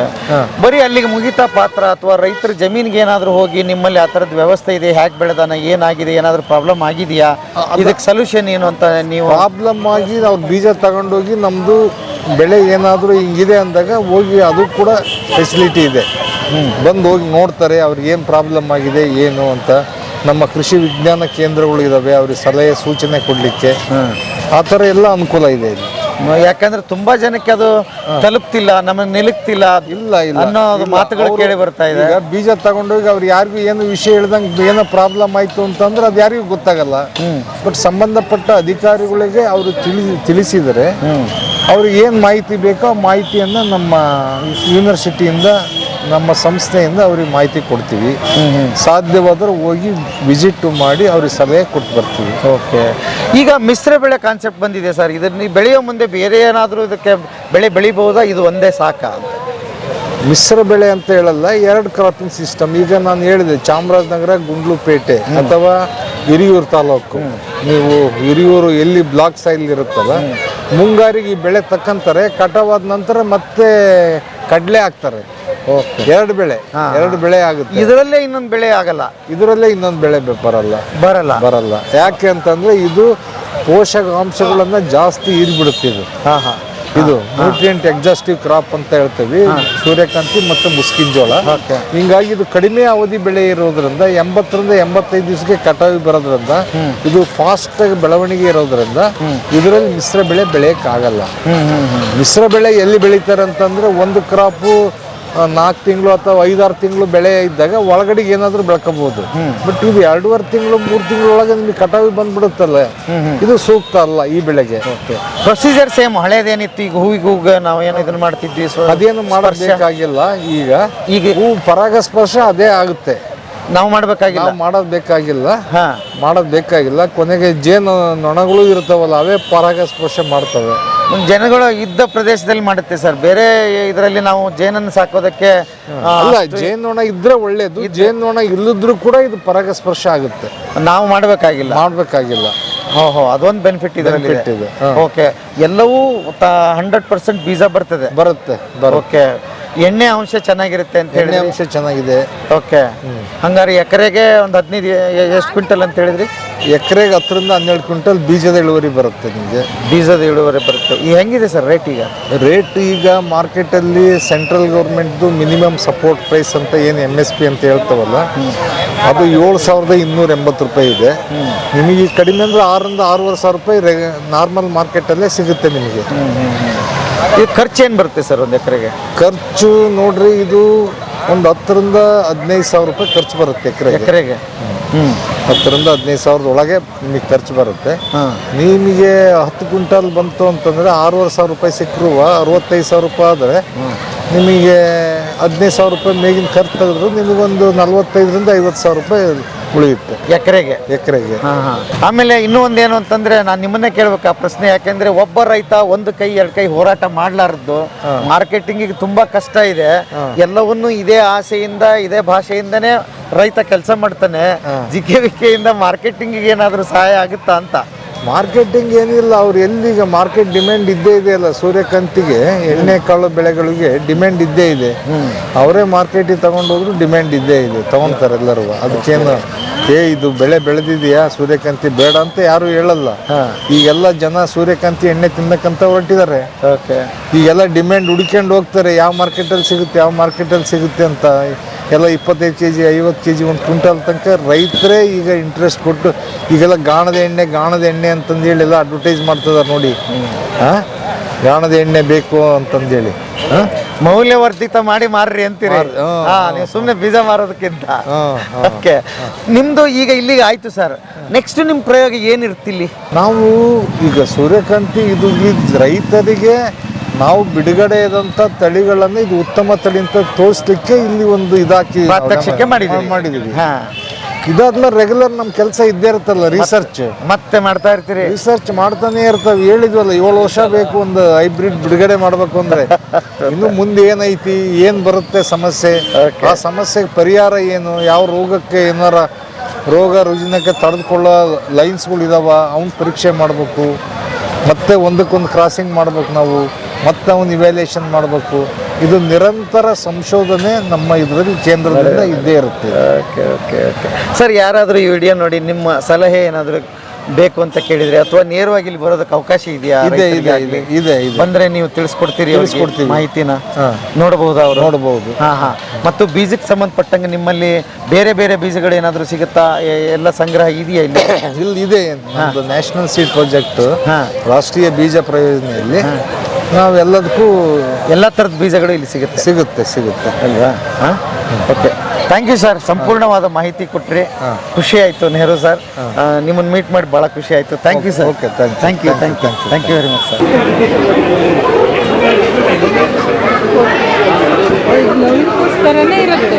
ಬರೀ ಅಲ್ಲಿಗೆ ಮುಗಿತಾ ಪಾತ್ರ ಅಥವಾ ರೈತರ ಜಮೀನಿಗೆ ಏನಾದರೂ ಹೋಗಿ ನಿಮ್ಮಲ್ಲಿ ಆ ಥರದ ವ್ಯವಸ್ಥೆ ಇದೆ ಹ್ಯಾಕ್ ಬೆಳೆದಾನ ಏನಾಗಿದೆ ಏನಾದರೂ ಪ್ರಾಬ್ಲಮ್ ಆಗಿದೆಯಾ? ಇದಕ್ಕೆ ಸೊಲ್ಯೂಷನ್ ಏನು ಅಂತ ನೀವು ಪ್ರಾಬ್ಲಮ್ ಆಗಿ ನಾವು ಬೀಜ ತಗೊಂಡೋಗಿ ನಮ್ಮದು ಬೆಳೆ ಏನಾದರೂ ಹಿಂಗಿದೆ ಅಂದಾಗ ಹೋಗಿ ಅದು ಕೂಡ ಫೆಸಿಲಿಟಿ ಇದೆ. ಬಂದು ಹೋಗಿ ನೋಡ್ತಾರೆ ಅವ್ರಿಗೆ ಏನು ಪ್ರಾಬ್ಲಮ್ ಆಗಿದೆ ಏನು ಅಂತ. ನಮ್ಮ ಕೃಷಿ ವಿಜ್ಞಾನ ಕೇಂದ್ರಗಳು ಇದ್ದಾವೆ ಅವ್ರಿಗೆ ಸಲಹೆ ಸೂಚನೆ ಕೊಡಲಿಕ್ಕೆ. ಆ ಥರ ಎಲ್ಲ ಅನುಕೂಲ ಇದೆ ಇಲ್ಲಿ. ಯಾಕಂದ್ರೆ ತುಂಬಾ ಜನಕ್ಕೆ ಅದು ತಲುಪ್ತಿಲ್ಲ ನಮಗೆ ನಿಲುಕ್ತಿಲ್ಲ ಇಲ್ಲ ಇಲ್ಲ. ಅನ್ನೋ ಮಾತುಗಳು ಕೇಳಿ ಬರ್ತಾ ಇದೆ. ಈಗ ಬೀಜ ತಗೊಂಡೋಗಿ ಅವ್ರು ಯಾರಿಗೂ ಏನು ವಿಷಯ ಹೇಳ್ದಂಗೆ ಏನೋ ಪ್ರಾಬ್ಲಮ್ ಆಯಿತು ಅಂತಂದ್ರೆ ಅದು ಯಾರಿಗೂ ಗೊತ್ತಾಗಲ್ಲ. ಬಟ್ ಸಂಬಂಧಪಟ್ಟ ಅಧಿಕಾರಿಗಳಿಗೆ ಅವರು ತಿಳಿ ತಿಳಿಸಿದರೆ ಅವ್ರಿಗೆ ಏನು ಮಾಹಿತಿ ಬೇಕೋ ಆ ಮಾಹಿತಿಯನ್ನು ನಮ್ಮ ಯೂನಿವರ್ಸಿಟಿಯಿಂದ ನಮ್ಮ ಸಂಸ್ಥೆಯಿಂದ ಅವ್ರಿಗೆ ಮಾಹಿತಿ ಕೊಡ್ತೀವಿ. ಸಾಧ್ಯವಾದ್ರೆ ಹೋಗಿ ವಿಸಿಟ್ ಮಾಡಿ ಅವ್ರಿಗೆ ಸಲಹೆ ಕೊಟ್ಟು ಬರ್ತೀವಿ. ಓಕೆ ಈಗ ಮಿಶ್ರ ಬೆಳೆ ಕಾನ್ಸೆಪ್ಟ್ ಬಂದಿದೆ ಸರ್ ಇದನ್ನ ಬೆಳೆಯೋ ಮುಂದೆ ಬೇರೆ ಏನಾದರೂ ಇದಕ್ಕೆ ಬೆಳೆ ಬೆಳಿಬಹುದಾ? ಇದು ಒಂದೇ ಸಾಕಾ ಮಿಶ್ರ ಬೆಳೆ ಅಂತ ಹೇಳಲ್ಲ ಎರಡು ಕ್ರಾಪಿಂಗ್ ಸಿಸ್ಟಮ್ ಈಗ ನಾನು ಹೇಳಿದೆ ಚಾಮರಾಜನಗರ ಗುಂಡ್ಲುಪೇಟೆ ಅಥವಾ ಹಿರಿಯೂರು ತಾಲೂಕು. ನೀವು ಹಿರಿಯೂರು ಎಲ್ಲಿ ಬ್ಲಾಕ್ ಸೈಲ್ ಇರುತ್ತಲ್ಲ ಮುಂಗಾರಿಗೆ ಈ ಬೆಳೆ ತಕ್ಕಂತಾರೆ ಕಟಾವಾದ ನಂತರ ಮತ್ತೆ ಕಡಲೆ ಹಾಕ್ತಾರೆ. ಎರಡು ಬೆಳೆ ಎರಡು ಬೆಳೆ ಆಗುತ್ತೆ. ಇದರಲ್ಲೇ ಇನ್ನೊಂದು ಬೆಳೆ ಆಗಲ್ಲ. ಇದರಲ್ಲೇ ಇನ್ನೊಂದು ಬೆಳೆ ಬರಲ್ಲ. ಬರಲ್ಲ. ಬರಲ್ಲ. ಯಾಕೆ ಅಂತಂದ್ರೆ ಇದು ಪೋಷಕಾಂಶಗಳನ್ನ ಜಾಸ್ತಿ ಹೀರ್ಬಿಡುತ್ತೆ ಇದು. ಹಾ ಹಾ. ಇದು ನ್ಯೂಟ್ರಿಯೆಂಟ್ ಎಕ್ಸಾಸ್ಟಿವ್ ಕ್ರಾಪ್ ಅಂತ ಹೇಳ್ತೀವಿ. ಸೂರ್ಯಕಾಂತಿ ಮತ್ತು ಮುಸ್ಕಿನ್ ಜೋಳ. ಹಿಂಗಾಗಿ ಇದು ಕಡಿಮೆ ಅವಧಿ ಬೆಳೆ ಇರೋದ್ರಿಂದ ಎಂಬತ್ತರಿಂದ ಎಂಬತ್ತೈದು ದಿವಸಕ್ಕೆ ಕಟಾವಿ ಬರೋದ್ರಿಂದ ಇದು ಫಾಸ್ಟ್ ಆಗಿ ಬೆಳವಣಿಗೆ ಇರೋದ್ರಿಂದ ಇದರಲ್ಲಿ ಮಿಶ್ರ ಬೆಳೆ ಬೆಳೆಯಕ್ಕಾಗಲ್ಲ. ಮಿಶ್ರ ಬೆಳೆ ಎಲ್ಲಿ ಬೆಳೀತಾರೆ ಅಂತಂದ್ರೆ ಒಂದು ಕ್ರಾಪು ನಾಲ್ಕು ತಿಂಗಳು ಅಥವಾ ಐದಾರು ತಿಂಗಳು ಬೆಳೆ ಇದ್ದಾಗ ಒಳಗಡೆಗೆ ಏನಾದರೂ ಬೆಳ್ಕೋಬಹುದು ಬಟ್ ಇದು ಎರಡೂವರೆ ತಿಂಗಳು ಮೂರು ತಿಂಗಳೊಳಗೆ ನಿಮಗೆ ಕಟಾವಿ ಬಂದ್ಬಿಡುತ್ತಲ್ಲ ಇದು ಸೂಕ್ತ ಅಲ್ಲ ಈ ಬೆಳೆಗೆ. ಪ್ರೊಸೀಜರ್ ಸೇಮ್ ಹಳೇದೇನಿತ್ತು ಈಗ ಹೂವಿಗೆ ಹೂಗ ನಾವು ಏನು ಇದನ್ನ ಮಾಡ್ತಿದ್ವಿ ಅದೇನು ಮಾಡಬೇಕಾಗಿಲ್ಲ ಈಗ ಈಗ ಹೂ ಪರಾಗಸ್ಪರ್ಶ ಅದೇ ಆಗುತ್ತೆ. ನಾವು ಮಾಡಬೇಕಾಗಿಲ್ಲ. ಮಾಡೋದು ಬೇಕಾಗಿಲ್ಲ. ಹಾ. ಮಾಡೋದು ಬೇಕಾಗಿಲ್ಲ. ಕೊನೆಗೆ ಜೇನು ನೊಣಗಳು ಇರ್ತಾವಲ್ಲ ಅವೇ ಪರಾಗಸ್ಪರ್ಶ ಮಾಡ್ತವೆ. ಜನಗಳು ಇದ್ದ ಪ್ರದೇಶದಲ್ಲಿ ಮಾಡುತ್ತೆ ಸರ್. ಬೇರೆ ಇದರಲ್ಲಿ ನಾವು ಜೇನನ್ನು ಸಾಕೋದಕ್ಕೆ ಜೇನೋಣ ಅಲ್ಲ ಜೇನ್ನೊಣ ಇದ್ರೆ ಒಳ್ಳೇದು ಜೇನೋಣ ಇಲ್ಲದ್ರೂ ಕೂಡ ಇದು ಪರಾಗಸ್ಪರ್ಶ ಆಗುತ್ತೆ. ನಾವು ಮಾಡಬೇಕಾಗಿಲ್ಲ. ಮಾಡಬೇಕಾಗಿಲ್ಲ. ಓಹೋ ಅದೊಂದು ಬೆನಿಫಿಟ್ ಇದರಲ್ಲಿ ಇದೆ, ಓಕೆ ಎಲ್ಲವೂ ಹಂಡ್ರೆಡ್ ಪರ್ಸೆಂಟ್ ಬೀಜ ಬರ್ತದೆ. ಬರುತ್ತೆ ಬರುತ್ತೆ. ಓಕೆ ಎಣ್ಣೆ ಅಂಶ ಚೆನ್ನಾಗಿರುತ್ತೆ ಅಂತ ಎಣ್ಣೆ ಅಂಶ ಚೆನ್ನಾಗಿದೆ. ಓಕೆ. ಹಂಗಾರೆ ಎಕರೆಗೆ ಒಂದು ಹದಿನೈದು ಎಷ್ಟು ಕ್ವಿಂಟಲ್ ಅಂತ ಹೇಳಿದ್ರಿ? ಎಕರೆಗೆ ಹತ್ತರಿಂದ ಹನ್ನೆರಡು ಕ್ವಿಂಟಲ್ ಬೀಜದ ಇಳುವರಿ ಬರುತ್ತೆ ನಿಮಗೆ. ಬೀಜದ ಇಳುವರಿ ಬರುತ್ತೆ. ಈ ಹೆಂಗಿದೆ ಸರ್ ರೇಟ್ ಈಗ? ರೇಟ್ ಈಗ ಮಾರ್ಕೆಟಲ್ಲಿ ಸೆಂಟ್ರಲ್ ಗೌರ್ಮೆಂಟ್ದು ಮಿನಿಮಮ್ ಸಪೋರ್ಟ್ ಪ್ರೈಸ್ ಅಂತ ಏನು ಎಂ ಎಸ್ ಪಿ ಅಂತ ಹೇಳ್ತಾವಲ್ಲ ಅದು ಏಳು ಸಾವಿರದ ಇನ್ನೂರ ಎಂಬತ್ತು ರೂಪಾಯಿ ಇದೆ. ನಿಮಗೆ ಕಡಿಮೆ ಅಂದರೆ ಆರರಿಂದ ಆರೂವರೆ ಸಾವಿರ ರೂಪಾಯಿ ನಾರ್ಮಲ್ ಮಾರ್ಕೆಟಲ್ಲೇ ಸಿಗುತ್ತೆ ನಿಮಗೆ. ಇದು ಖರ್ಚು ಏನು ಬರುತ್ತೆ ಸರ್ ಒಂದು ಎಕರೆಗೆ? ಖರ್ಚು ನೋಡ್ರಿ ಇದು ಒಂದು ಹತ್ತರಿಂದ ಹದಿನೈದು ಸಾವಿರ ರೂಪಾಯಿ ಖರ್ಚು ಬರುತ್ತೆ ಎಕರೆಗೆ. ಎಕರೆಗೆ? ಹ್ಞೂ ಹತ್ತರಿಂದ ಹದಿನೈದು ಸಾವಿರದ ಒಳಗೆ ನಿಮಗೆ ಖರ್ಚು ಬರುತ್ತೆ. ಹಾಂ. ನಿಮಗೆ ಹತ್ತು ಕ್ವಿಂಟಲ್ ಬಂತು ಅಂತಂದರೆ ಆರೂವರೆ ಸಾವಿರ ರೂಪಾಯಿ ಸಿಕ್ಕರು ಅರವತ್ತೈದು ಸಾವಿರ ರೂಪಾಯಿ ಆದರೆ ನಿಮಗೆ ಹದಿನೈದು ಸಾವಿರ ರೂಪಾಯಿ ಮೇಗಿನ ಖರ್ಚು ತೆಗೆದ್ರು ನಿಮಗೊಂದು ನಲ್ವತ್ತೈದರಿಂದ ಐವತ್ತು ಸಾವಿರ ರೂಪಾಯಿ ಉಳಿಯುತ್ತೆ ಎಕರೆಗೆ. ಎಕರೆಗೆ. ಆಮೇಲೆ ಇನ್ನೂ ಒಂದೇನು ಅಂತಂದ್ರೆ ನಾನು ನಿಮ್ಮನ್ನೇ ಕೇಳ್ಬೇಕು ಆ ಪ್ರಶ್ನೆ. ಯಾಕೆಂದ್ರೆ ಒಬ್ಬ ರೈತ ಒಂದು ಕೈ ಎರಡು ಕೈ ಹೋರಾಟ ಮಾಡ್ಲಾರದ್ದು ಮಾರ್ಕೆಟಿಂಗಿಗೆ ತುಂಬಾ ಕಷ್ಟ ಇದೆ. ಎಲ್ಲವನ್ನೂ ಇದೇ ಆಸೆಯಿಂದ ಇದೇ ಭಾಷೆಯಿಂದನೇ ರೈತ ಕೆಲಸ ಮಾಡ್ತಾನೆ. ಜಿಕೆ ವಿಕೆಯಿಂದ ಮಾರ್ಕೆಟಿಂಗಿಗೆ ಏನಾದರೂ ಸಹಾಯ ಆಗುತ್ತಾ ಅಂತ. ಮಾರ್ಕೆಟಿಂಗ್ ಏನಿಲ್ಲ ಅವ್ರು ಎಲ್ಲಿಗ ಮಾರ್ಕೆಟ್ ಡಿಮ್ಯಾಂಡ್ ಇದ್ದೇ ಇದೆ ಅಲ್ಲ ಸೂರ್ಯಕಾಂತಿಗೆ ಎಣ್ಣೆ ಕಾಳು ಬೆಳೆಗಳಿಗೆ ಡಿಮ್ಯಾಂಡ್ ಇದ್ದೇ ಇದೆ. ಅವರೇ ಮಾರ್ಕೆಟಿಗೆ ತಗೊಂಡೋದ್ರು ಡಿಮ್ಯಾಂಡ್ ಇದ್ದೇ ಇದೆ ತಗೊಂತಾರೆ ಎಲ್ಲರೂ. ಅದಕ್ಕೇನು ಏ ಇದು ಬೆಳೆ ಬೆಳೆದಿದೆಯಾ ಸೂರ್ಯಕಾಂತಿ ಬೇಡ ಅಂತ ಯಾರು ಹೇಳಲ್ಲ. ಈಗೆಲ್ಲ ಜನ ಸೂರ್ಯಕಾಂತಿ ಎಣ್ಣೆ ತಿನ್ನಕಂತ ಹೊರಟಿದ್ದಾರೆ. ಓಕೆ. ಈಗೆಲ್ಲ ಡಿಮ್ಯಾಂಡ್ ಹುಡ್ಕೊಂಡು ಹೋಗ್ತಾರೆ ಯಾವ ಮಾರ್ಕೆಟಲ್ಲಿ ಸಿಗುತ್ತೆ ಯಾವ ಮಾರ್ಕೆಟಲ್ಲಿ ಸಿಗುತ್ತೆ ಅಂತ. ಎಲ್ಲ ಇಪ್ಪತ್ತೈದು ಕೆ ಜಿ ಐವತ್ತು ಕೆ ಜಿ ಒಂದು ಕ್ವಿಂಟಲ್ ತನಕ ರೈತರೇ ಈಗ ಇಂಟ್ರೆಸ್ಟ್ ಕೊಟ್ಟು ಈಗೆಲ್ಲ ಗಾಣದ ಎಣ್ಣೆ ಗಾಣದ ಎಣ್ಣೆ ಅಂತಂದೇಳಿ ಎಲ್ಲ ಅಡ್ವರ್ಟೈಸ್ ಮಾಡ್ತಿದ್ದಾರೆ ನೋಡಿ. ಹಾಂ ಗಾಣದ ಎಣ್ಣೆ ಬೇಕು ಅಂತಂದೇಳಿ. ಹಾಂ ಮೌಲ್ಯವರ್ಧಿತ ಮಾಡಿ ಮಾರ್ರಿ ಅಂತೀರಿ. ನೀವು ಸುಮ್ಮನೆ ಬೀಜ ಮಾರೋದಕ್ಕಿಂತ. ಓಕೆ. ನಿಮ್ಮದು ಈಗ ಇಲ್ಲಿಗೆ ಆಯಿತು ಸರ್ ನೆಕ್ಸ್ಟ್ ನಿಮ್ಮ ಪ್ರಯೋಗ ಏನಿರ್ತಿಲ್ಲಿ? ನಾವು ಈಗ ಸೂರ್ಯಕಾಂತಿ ಇದು ರೈತರಿಗೆ ನಾವು ಬಿಡುಗಡೆ ಆದಂಥ ತಳಿಗಳನ್ನು ಇದು ಉತ್ತಮ ತಳಿ ಅಂತ ತೋರಿಸ್ಲಿಕ್ಕೆ ಇಲ್ಲಿ ಒಂದು ಇದಾಕಿ ಪ್ರಾತ್ಯಕ್ಷಿಕೆ ಮಾಡಿದ್ದೀವಿ. ಮಾಡಿದ್ದೀವಿ. ಹಾ. ಇದಾದ್ಮೇಲೆ ರೆಗ್ಯುಲರ್ ನಮ್ಮ ಕೆಲಸ ಇದ್ದೇ ಇರುತ್ತಲ್ಲ ರಿಸರ್ಚ್ ಮತ್ತೆ ಮಾಡ್ತಾ ಇರ್ತೀರಿ. ರಿಸರ್ಚ್ ಮಾಡ್ತಾನೆ ಇರ್ತಾವ್. ಹೇಳಿದ್ವಲ್ಲ ಏಳು ವರ್ಷ ಬೇಕು ಒಂದು ಹೈಬ್ರಿಡ್ ಬಿಡುಗಡೆ ಮಾಡಬೇಕು ಅಂದ್ರೆ. (laughs) ಇನ್ನು ಮುಂದೆ ಏನೈತಿ ಏನು ಬರುತ್ತೆ ಸಮಸ್ಯೆ? ಆ ಸಮಸ್ಯೆಗೆ ಪರಿಹಾರ ಏನು? ಯಾವ ರೋಗಕ್ಕೆ ಏನಾರ ರೋಗ ರುಜಿನಕ್ಕೆ ತಡೆದುಕೊಳ್ಳೋ ಲೈನ್ಸ್ಗಳು ಇದಾವ? ಅವ್ನ ಪರೀಕ್ಷೆ ಮಾಡಬೇಕು. ಮತ್ತೆ ಒಂದಕ್ಕೊಂದು ಕ್ರಾಸಿಂಗ್ ಮಾಡ್ಬೇಕು ನಾವು. ಮತ್ತೆ ಅವ್ನು ಇವ್ಯಾಲ್ಯೂಯೇಷನ್ ಮಾಡಬೇಕು. ಇದು ನಿರಂತರ ಸಂಶೋಧನೆ ನಮ್ಮ ಇದರಲ್ಲಿ ಕೇಂದ್ರದಿಂದ ಇದ್ದೇ ಇರುತ್ತೆ. ಓಕೆ ಓಕೆ ಓಕೆ ಸರ್ ಯಾರಾದರೂ ಈ ವಿಡಿಯೋ ನೋಡಿ ನಿಮ್ಮ ಸಲಹೆ ಏನಾದರೂ ಬೇಕು ಅಂತ ಕೇಳಿದ್ರೆ ಅಥವಾ ನೇರವಾಗಿ ಇಲ್ಲಿ ಬರೋದಕ್ಕೆ ಅವಕಾಶ ಇದೆಯಾ? ಇದೆ ಇದೆ ಇದೆ ಇದೆ ಇದೆ. ಬಂದ್ರೆ ನೀವು ತಿಳಿಸ್ಕೊಡ್ತೀರಿ ತಿಳಿಸ್ಕೊಡ್ತೀವಿ. ಮಾಹಿತಿನ? ಹಾ. ನೋಡಬಹುದು ಅವರು? ನೋಡ್ಬೋದು. ಹಾ ಹಾ. ಮತ್ತು ಬೀಜಕ್ಕೆ ಸಂಬಂಧಪಟ್ಟಂಗೆ ನಿಮ್ಮಲ್ಲಿ ಬೇರೆ ಬೇರೆ ಬೀಜಗಳು ಏನಾದರೂ ಸಿಗುತ್ತಾ? ಎ- ಎಲ್ಲ ಸಂಗ್ರಹ ಇದೆಯಾ ಇಲ್ಲಿ? ಇಲ್ಲಿ ಇದೆ. ನಮ್ದು ನ್ಯಾಷನಲ್ ಸೀಡ್ ಪ್ರಾಜೆಕ್ಟ್ ಹಾ. ರಾಷ್ಟ್ರೀಯ ಬೀಜ ಪ್ರಯೋಜನೆಯಲ್ಲಿ ನಾವು ಎಲ್ಲದಕ್ಕೂ ಎಲ್ಲ ಥರದ ಬೀಜಗಳು ಇಲ್ಲಿ ಸಿಗುತ್ತೆ. ಸಿಗುತ್ತೆ ಸಿಗುತ್ತೆ ಅಲ್ವಾ? ಹಾಂ? ಓಕೆ ಥ್ಯಾಂಕ್ ಯು ಸರ್ ಸಂಪೂರ್ಣವಾದ ಮಾಹಿತಿ ಕೊಟ್ರಿ. ಖುಷಿ ಆಯಿತು ನೆಹರು ಸರ್ ನಿಮ್ಮನ್ನು ಮೀಟ್ ಮಾಡಿ ಭಾಳ ಖುಷಿ ಆಯಿತು. Thank you sir okay thank you thank you thank you very much sir ಇರುತ್ತೆ.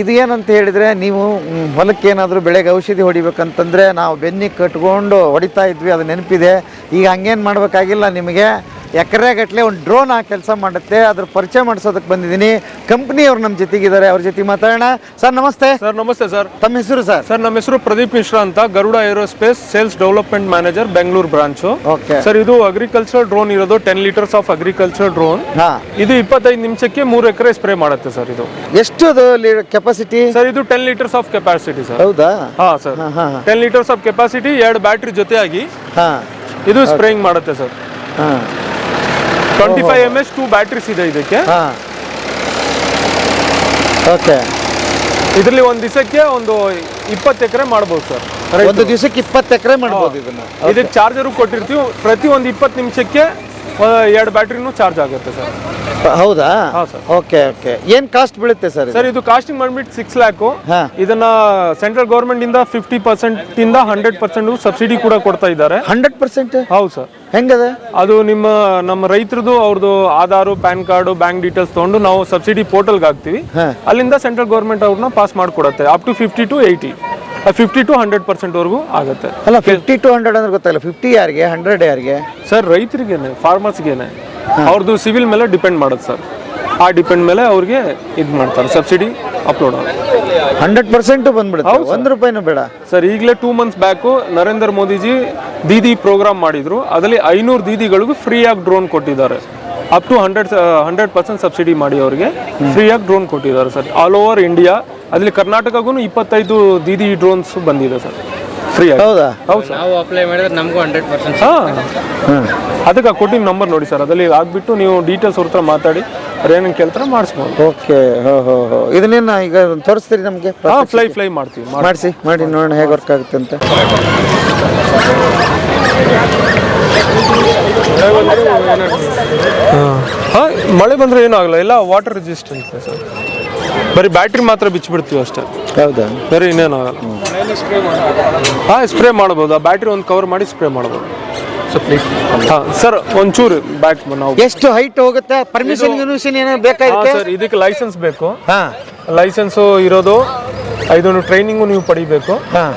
ಇದು ಏನಂತ ಹೇಳಿದರೆ ನೀವು ಹೊಲಕ್ಕೆ ಏನಾದರೂ ಬೆಳೆಗೆ ಔಷಧಿ ಹೊಡಿಬೇಕಂತಂದರೆ ನಾವು ಬೆನ್ನಿಗೆ ಕಟ್ಕೊಂಡು ಹೊಡಿತಾ ಇದ್ವಿ, ಅದು ನೆನಪಿದೆ. ಈಗ ಹಂಗೇನು ಮಾಡಬೇಕಾಗಿಲ್ಲ ನಿಮಗೆ? ಎಕರೆಗಟ್ಟಲೆ ಒಂದು ಡ್ರೋನ್ ಆ ಕೆಲಸ ಮಾಡುತ್ತೆ ಅದ್ರ ಪರಿಚಯ ಮಾಡಿಸೋದಕ್ಕೆ ಬಂದಿದ್ದೀನಿ. ಕಂಪ್ನಿಯವ್ರು ನಮ್ಮ ಜೊತೆಗಿದ್ದಾರೆ ಅವ್ರ ಜೊತೆ ಮಾತಾಡೋಣ. ಸರ್ ನಮಸ್ತೆ. ಸರ್ ನಮಸ್ತೆ ಸರ್. ತಮ್ಮ ಹೆಸರು ಸರ್? ಸರ್ ನಮ್ಮ ಹೆಸರು ಪ್ರದೀಪ್ ಮಿಶ್ರಾ ಅಂತ Garuda aerospace sales development manager Bengaluru branch. Okay sir ಇದು ಅಗ್ರಿಕಲ್ಚರ್ ಡ್ರೋನ್ ಇರೋದು ten litres of agriculture drone ಹಾಂ. ಇದು ಇಪ್ಪತ್ತೈದು ನಿಮಿಷಕ್ಕೆ ಮೂರು ಎಕರೆ ಸ್ಪ್ರೇ ಮಾಡುತ್ತೆ ಸರ್ ಇದು. ಎಷ್ಟು ಕೆಪಾಸಿಟಿ ಸರ್ ಇದು ten litres of capacity sir. ಹೌದಾ? ಹಾ ಸರ್. ಹಾಂ ಹಾಂ ಟೆನ್ ಲೀಟರ್ಸ್ ಆಫ್ ಕೆಪಾಸಿಟಿ ಎರಡು ಬ್ಯಾಟ್ರಿ ಜೊತೆಯಾಗಿ ಹಾಂ. ಇದು ಸ್ಪ್ರೇಯಿಂಗ್ ಮಾಡುತ್ತೆ ಸರ್. ಹಾಂ. Twenty five M H two batteries ಇದೆ ಇದಕ್ಕೆ. ಹಾಂ. ಓಕೆ ಇದರಲ್ಲಿ ಒಂದು ದಿವಸಕ್ಕೆ ಒಂದು ಇಪ್ಪತ್ತು ಎಕರೆ ಮಾಡ್ಬೋದು ಸರ್. ಒಂದು ದಿವಸಕ್ಕೆ ಇಪ್ಪತ್ತು ಎಕರೆ ಮಾಡ್ಬೋದು ಇದನ್ನ. ಇದಕ್ಕೆ ಚಾರ್ಜರು ಕೊಟ್ಟಿರ್ತೀವಿ. ಪ್ರತಿ ಒಂದು ಇಪ್ಪತ್ತು ನಿಮಿಷಕ್ಕೆ ಎರಡು ಬ್ಯಾಟ್ರಿನೂ ಚಾರ್ಜ್ ಆಗುತ್ತೆ ಸರ್. ಹೌದಾ. ಓಕೆ ಓಕೆ ಏನು ಕಾಸ್ಟ್ ಬೀಳುತ್ತೆ ಸರ್ ಸರ್ ಇದು ಕಾಸ್ಟಿಂಗ್ ಬಂದ್ಬಿಟ್ಟು ಸಿಕ್ಸ್ ಲ್ಯಾಕು. ಇದನ್ನ ಸೆಂಟ್ರಲ್ ಗೌರ್ಮೆಂಟ್ ಇಂದ ಫಿಫ್ಟಿ ಪರ್ಸೆಂಟ್ ಇಂದ ಹಂಡ್ರೆಡ್ ಪರ್ಸೆಂಟ್ ಸಬ್ಸಿಡಿ ಕೂಡ ಕೊಡ್ತಾ ಇದ್ದಾರೆ. ಹಂಡ್ರೆಡ್ ಪರ್ಸೆಂಟ್ ಹೌದು ಸರ್. ಹೆಂಗದ? ಅದು ನಿಮ್ಮ ನಮ್ಮ ರೈತರದು ಅವ್ರದ್ದು Aadhaar pan card bank details ತಗೊಂಡು ನಾವು ಸಬ್ಸಿಡಿ ಪೋರ್ಟಲ್ಗೆ ಹಾಕ್ತಿವಿ. ಅಲ್ಲಿಂದ ಸೆಂಟ್ರಲ್ ಗೌರ್ಮೆಂಟ್ ಅವ್ರನ್ನ ಪಾಸ್ ಮಾಡಿಕೊಡುತ್ತೆ. Up to fifty to eighty fifty to hundred ಪರ್ಸೆಂಟ್ವರೆಗೂ ಆಗುತ್ತೆ. ಅಲ್ಲ ಫಿಫ್ಟಿ ಟು ಹಂಡ್ರೆಡ್ ಅಂದ್ರೆ ಗೊತ್ತಾಗಲ್ಲ ಫಿಫ್ಟಿ ಯಾರಿಗೆ ಹಂಡ್ರೆಡ್ ಯಾರಿಗೆ? ಸರ್ ರೈತರಿಗೇನೆ ಫಾರ್ಮರ್ಸ್ಗೇನೆ ಅವ್ರದ್ದು ಸಿವಿಲ್ ಮೇಲೆ ಡಿಪೆಂಡ್ ಮಾಡೋದು ಸರ್ ಆ ಡಿಪೆಂಡ್ ಮೇಲೆ ಅವ್ರಿಗೆ ಇದು ಮಾಡ್ತಾರೆ ಸಬ್ಸಿಡಿ ಅಪ್ಲೋಡ್ ಆಗುತ್ತೆ. ಹಂಡ್ರೆಡ್ ಪರ್ಸೆಂಟ್ ಬಂದ್ಬಿಡುತ್ತೆ ಒಂದು ರೂಪಾಯಿನೂ ಬೇಡ. ಸರ್ ಈಗಲೇ two months back Narendra Modiji Didi programme ಮಾಡಿದ್ರು. ಅದರಲ್ಲಿ ಐನೂರು ದೀದಿಗಳಿಗೂ ಫ್ರೀಯಾಗಿ ಡ್ರೋನ್ ಕೊಟ್ಟಿದ್ದಾರೆ. Up to hundred hundred percent subsidy ಮಾಡಿ ಅವರಿಗೆ. ಫ್ರೀಯಾಗಿ ಡ್ರೋನ್ ಕೊಟ್ಟಿದ್ದಾರೆ ಸರ್. ಆಲ್ ಓವರ್ ಇಂಡಿಯಾ ಅದರಲ್ಲಿ ಕರ್ನಾಟಕಗೂ ಇಪ್ಪತ್ತೈದು ದೀದಿ ಡ್ರೋನ್ಸ್ ಬಂದಿದೆ ಸರ್. ಫ್ರೀಯಾಗಿ ಹೌದಾ? ಹೌದು ಸರ್. ನಾವು ಅಪ್ಲೈ ಮಾಡಿದ್ರೆ ನಮಗೂ ಹಂಡ್ರೆಡ್ ಪರ್ಸೆಂಟ್ ಹಾಂ. ಹ್ಮ್. ಅದಕ್ಕೆ ಕೊಟ್ಟಿನ ನಂಬರ್ ನೋಡಿ ಸರ್. ಅದರಲ್ಲಿ ಆಗ್ಬಿಟ್ಟು ನೀವು ಡೀಟೇಲ್ಸ್ ಅವ್ರ ಹತ್ರ ಮಾತಾಡಿ. ಅವ್ರು ಏನೇನು ಕೇಳ್ತಾರೆ ಮಾಡಿಸ್ಬೋದು. ಓಕೆ ಹೋ ಹೋ ಹೋ. ಇದನ್ನೇನು ಈಗ ತೋರಿಸ್ತೀರಿ ನಮಗೆ? ಹಾಂ ಫ್ಲೈ ಫ್ಲೈ ಮಾಡ್ತೀವಿ ಮಾಡಿ ಮಾಡಿಸಿ ಮಾಡಿ ನೋಡೋಣ ಹೇಗೆ ವರ್ಕ್ ಆಗುತ್ತೆ ಅಂತ. ಹಾಂ. ಮಳೆ ಬಂದರೆ ಏನೂ ಆಗಲ್ಲ ಎಲ್ಲ ವಾಟರ್ ರೆಸಿಸ್ಟೆಂಟ್ ಸರ್. ಬರೀ ಬ್ಯಾಟ್ರಿ ಮಾತ್ರ ಬಿಚ್ಚಿಬಿಡ್ತೀವಿ ಅಷ್ಟೇ. ಹೌದಾ? ಬರೀ ಇನ್ನೇನು ಆಗಲ್ಲ. ಹಾಂ ಸ್ಪ್ರೇ ಮಾಡ್ಬೋದು. ಆ ಬ್ಯಾಟ್ರಿ ಒಂದು ಕವರ್ ಮಾಡಿ ಸ್ಪ್ರೇ ಮಾಡ್ಬೋದು. ಹಾಂ ಸರ್ ಒಂಚೂರು ಬ್ಯಾಕ್ ನಾವು ಎಷ್ಟು ಹೈಟ್ ಹೋಗುತ್ತೆ? ಪರ್ಮಿಷನ್ ಗಿರ್ಮಿಷನ್ ಏನೋ ಸರ್ ಇದಕ್ಕೆ? ಲೈಸೆನ್ಸ್ ಬೇಕು. ಹಾಂ. ಲೈಸೆನ್ಸು ಇರೋದು ಇದನ್ನು ಟ್ರೈನಿಂಗು ನೀವು ಪಡಿಬೇಕು. ಹಾಂ.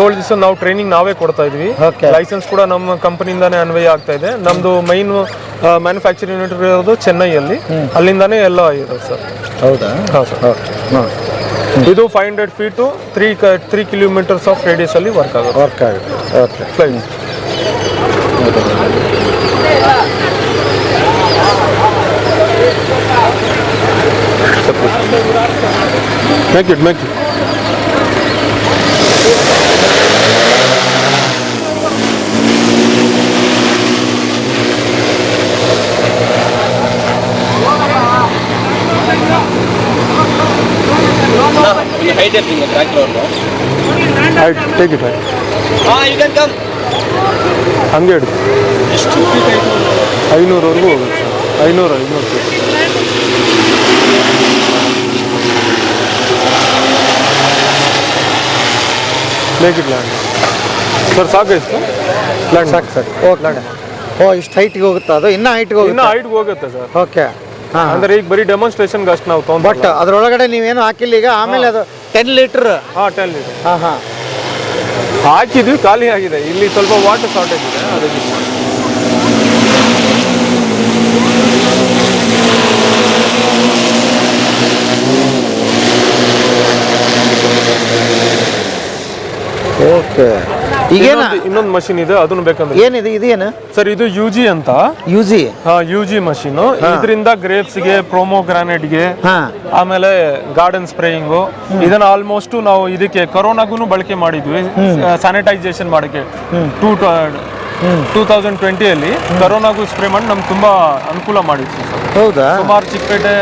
ಏಳು ದಿವಸ ನಾವು ಟ್ರೈನಿಂಗ್ ನಾವೇ ಕೊಡ್ತಾ ಇದ್ವಿ. ಲೈಸೆನ್ಸ್ ಕೂಡ ನಮ್ಮ ಕಂಪನಿಯಿಂದಾನೇ ಅನ್ವಯ ಆಗ್ತಾ ಇದೆ. ನಮ್ಮದು ಮೈನ್ ಮ್ಯಾನುಫ್ಯಾಕ್ಚರಿಂಗ್ ಯೂನಿಟ್ ಇರೋದು ಚೆನ್ನೈಯಲ್ಲಿ. ಅಲ್ಲಿಂದಾನೇ ಎಲ್ಲ ಇರೋದು ಸರ್ ಹೌದಾ? ಹಾಂ ಸರ್ ಓಕೆ. ಹಾಂ ಇದು five hundred feet three three kilometres of radius ಅಲ್ಲಿ ವರ್ಕ್ ಆಗುತ್ತೆ. ವರ್ಕ್ ಆಗುತ್ತೆ. Okay. Flight make it make it height ಇರ್ತೀನಿ ಟ್ರ್ಯಾಕ್ಟರ್ ಅವ್ರದ್ದು ಆಯ್ತು ಟೇಕ್ ಇಟ್ ಆಯ್ತು ಹಾಂ ಯು ಹಂಗೆ ಹಿಡಿದು ಐನೂರವರೆಗೂ ಹೋಗುತ್ತೆ ಸರ್ ಐನೂರು ಐನೂರು ಫೀಟ್ ಮೇಕ್ ಲ್ಯಾಂಡ್ ಸರ್ ಸಾಕಾಯ್ತು ಲ್ಯಾಂಡ್ ಸಾಕು ಸರ್ ಓಕೆ ಓ ಇಷ್ಟು ಹೈಟ್ಗೆ ಹೋಗುತ್ತಾ? ಅದು ಇನ್ನೂ ಹೈಟ್ಗೆ ಇನ್ನೂ ಹೋಗುತ್ತೆ ಹೈಟ್ಗೆ ಹೋಗುತ್ತೆ ಸರ್. ಓಕೆ ಹಾಂ ಅಂದ್ರೆ ಈಗ ಬರೀ ಡೆಮಾನ್ಸ್ಟ್ರೇಷನ್ಗೆ ಅಷ್ಟು ನಾವು ಬಟ್ ಅದರೊಳಗಡೆ ಅದ್ರೊಳಗಡೆ ನೀವೇನು ಹಾಕಿಲ್ಲ ಈಗ? ಆಮೇಲೆ ಅದು ಟೆನ್ ಲೀಟ್ರ್ ಹಾಂ ಟೆನ್ ಲೀಟರ್ ಹಾಂ ಹಾಂ. ಹಾಕಿದ್ವಿ ಖಾಲಿ ಆಗಿದೆ. ಇಲ್ಲಿ ಸ್ವಲ್ಪ ವಾಟರ್ ಶಾರ್ಟೇಜ್ ಇದೆ ಅದಕ್ಕೆ. ಓಕೆ ಈಗೇನ? ಇನ್ನೊಂದು- ಮಷಿನ್ ಇದೆ ಅದನ್ನು ಬೇಕಂದ್ರೆ ಏನಿದೆ ಇದೇನು? ಸರ್ ಇದು ಯು ಜಿ ಅಂತ. U G U G machine ಇದರಿಂದ ಗ್ರೇಪ್ಸ್ಗೆ ಪ್ರೋಮೋ ಗ್ರಾನೇಟ್ಗೆ ಆಮೇಲೆ ಗಾರ್ಡನ್ ಸ್ಪ್ರೇಯಿಂಗ್ ಇದನ್ನ ಆಲ್ಮೋಸ್ಟ್ ನಾವು ಇದಕ್ಕೆ ಕೊರೋನಾಗೂ ಬಳಕೆ ಮಾಡಿದ್ವಿ. ಸ್ಯಾನಿಟೈಸೇಷನ್ ಮಾಡಕ್ಕೆ. ಟೂ ಟೂ ತೌಸಂಡ್ ಟ್ವೆಂಟಿಯಲ್ಲಿ ಕೊರೋನಾಗೂ ಸ್ಪ್ರೇ ಮಾಡಿ ನಮ್ಗೆ ತುಂಬಾ ಅನುಕೂಲ ಮಾಡಿದ್ವಿ. ಸರ್ ಹೌದಾ? ಸುಮಾರು ಚಿಕ್ಕಪೇಟೆ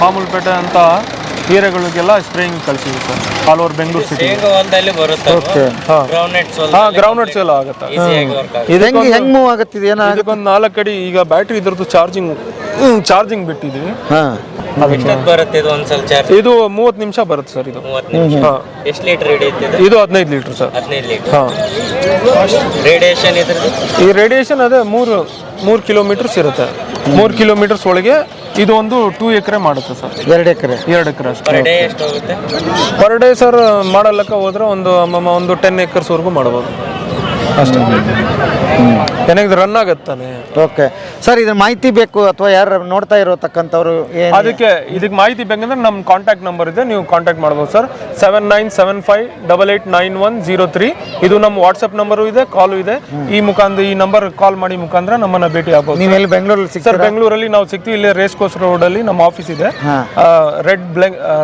ಮಾಮೂಲ್ಪೇಟೆ ಅಂತ ಏರಿಯಾಗಳಿಗೆಲ್ಲ spraying ಕಳಿಸಿದ್ವಿ sir. All over Bengaluru city. ಶೇಂಗಾ ಹೊಲದಲ್ಲಿ ಬರುತ್ತೆ ಓಕೆ ಗ್ರೌಂಡ್ ನೆಟ್ಸ್ ಹಾ ಗ್ರೌಂಡ್ ನಟ್ಸ್ ಎಲ್ಲ ಆಗುತ್ತೆ. ಈಸಿಯಾಗಿ ವರ್ಕ್ ಆಗುತ್ತೆ. ಹೆಂಗ್ ಹೆಂಗ್ ಮೂವ್ ಆಗುತ್ತಿದೆ? ಏನ ಇದಕ್ಕೊಂದು ನಾಲ್ಕು ಅಡಿ ಈಗ ಬ್ಯಾಟ್ರಿ ಇದ್ರದ್ದು ಚಾರ್ಜಿಂಗ್ ಚಾರ್ಜಿಂಗ್ ಬಿಟ್ಟಿದ್ದೀವಿ ಹಾಂ. ಎಷ್ಟೊತ್ತು ಬರುತ್ತೆ ಇದು ಒಂದ್ಸಲ ಚಾರ್ಜ್ ಇದು ಮೂವತ್ತು ನಿಮಿಷ ಬರುತ್ತೆ ಸರ್ ಇದು. ಮೂವತ್ತು ನಿಮಿಷ. ಎಷ್ಟು ಲೀಟರ್ ಹಿಡಿಯುತ್ತೆ ಇದು? ಇದು ಹದಿನೈದು ಲೀಟ್ರ್ ಸರ್. ಹದಿನೈದು ಲೀಟರ್ ಹಾಂ. ರೇಡಿಯೇಷನ್ ಇದ್ರದ್ದು? ಈ ರೇಡಿಯೇಷನ್ ಅದೇ ಮೂರು ಮೂರು ಕಿಲೋಮೀಟರ್ಸ್ ಇರುತ್ತೆ. ಮೂರು ಕಿಲೋಮೀಟರ್ಸ್ ಒಳಗೆ ಇದು ಒಂದು ಟೂ ಎಕರೆ ಮಾಡುತ್ತೆ ಸರ್. ಎರಡು ಎಕರೆ. ಎರಡು ಎಕರೆ ಅಷ್ಟೇ. ಪರ್ ಡೇ ಎಷ್ಟು ಹೋಗುತ್ತೆ? ಪರ್ ಡೇ ಸರ್ ಮಾಡಲ್ಲಕ್ಕ ಲೆಕ್ಕ ಹೋದ್ರೆ ಒಂದು ಒಂದು ಟೆನ್ ಏಕರ್ಸ್ವರೆಗೂ ಮಾಡ್ಬೋದು. ಅಷ್ಟೇ. ಏನಾಗಿದೆ ರನ್ ಆಗತ್ತಾನೆ? ಓಕೆ ಸರ್ ಇದ್ರ ಮಾಹಿತಿ ಬೇಕು ಅಥವಾ ಯಾರು ನೋಡ್ತಾ ಇರೋತಕ್ಕಂಥವ್ರು ಏನು? ಅದಕ್ಕೆ ಇದಕ್ಕೆ ಮಾಹಿತಿ ಬೇಕಂದ್ರೆ ನಮ್ಮ ಕಾಂಟ್ಯಾಕ್ಟ್ ನಂಬರ್ ಇದೆ ನೀವು ಕಾಂಟ್ಯಾಕ್ಟ್ ಮಾಡ್ಬೋದು sir seven nine seven five double eight nine one zero three ಇದು ನಮ್ಮ ವಾಟ್ಸಪ್ ನಂಬರು ಇದೆ ಕಾಲು ಇದೆ. ಈ ಮುಖಾಂತರ ಈ ನಂಬರ್ ಕಾಲ್ ಮಾಡಿ ಮುಖಾಂತರ ನಮ್ಮನ್ನ ಭೇಟಿ ಆಗ್ಬೋದು ನೀವು ಎಲ್ಲಿ ಬೆಂಗಳೂರಲ್ಲಿ ಸಿಗ್ತೀರಾ? ಸರ್ ಬೆಂಗಳೂರಲ್ಲಿ ನಾವು ಸಿಗ್ತೀವಿ ಇಲ್ಲೇ ರೇಸ್ ಕೋರ್ಸ್ ರೋಡ್ ಅಲ್ಲಿ ನಮ್ಮ ಆಫೀಸ್ ಇದೆ. Red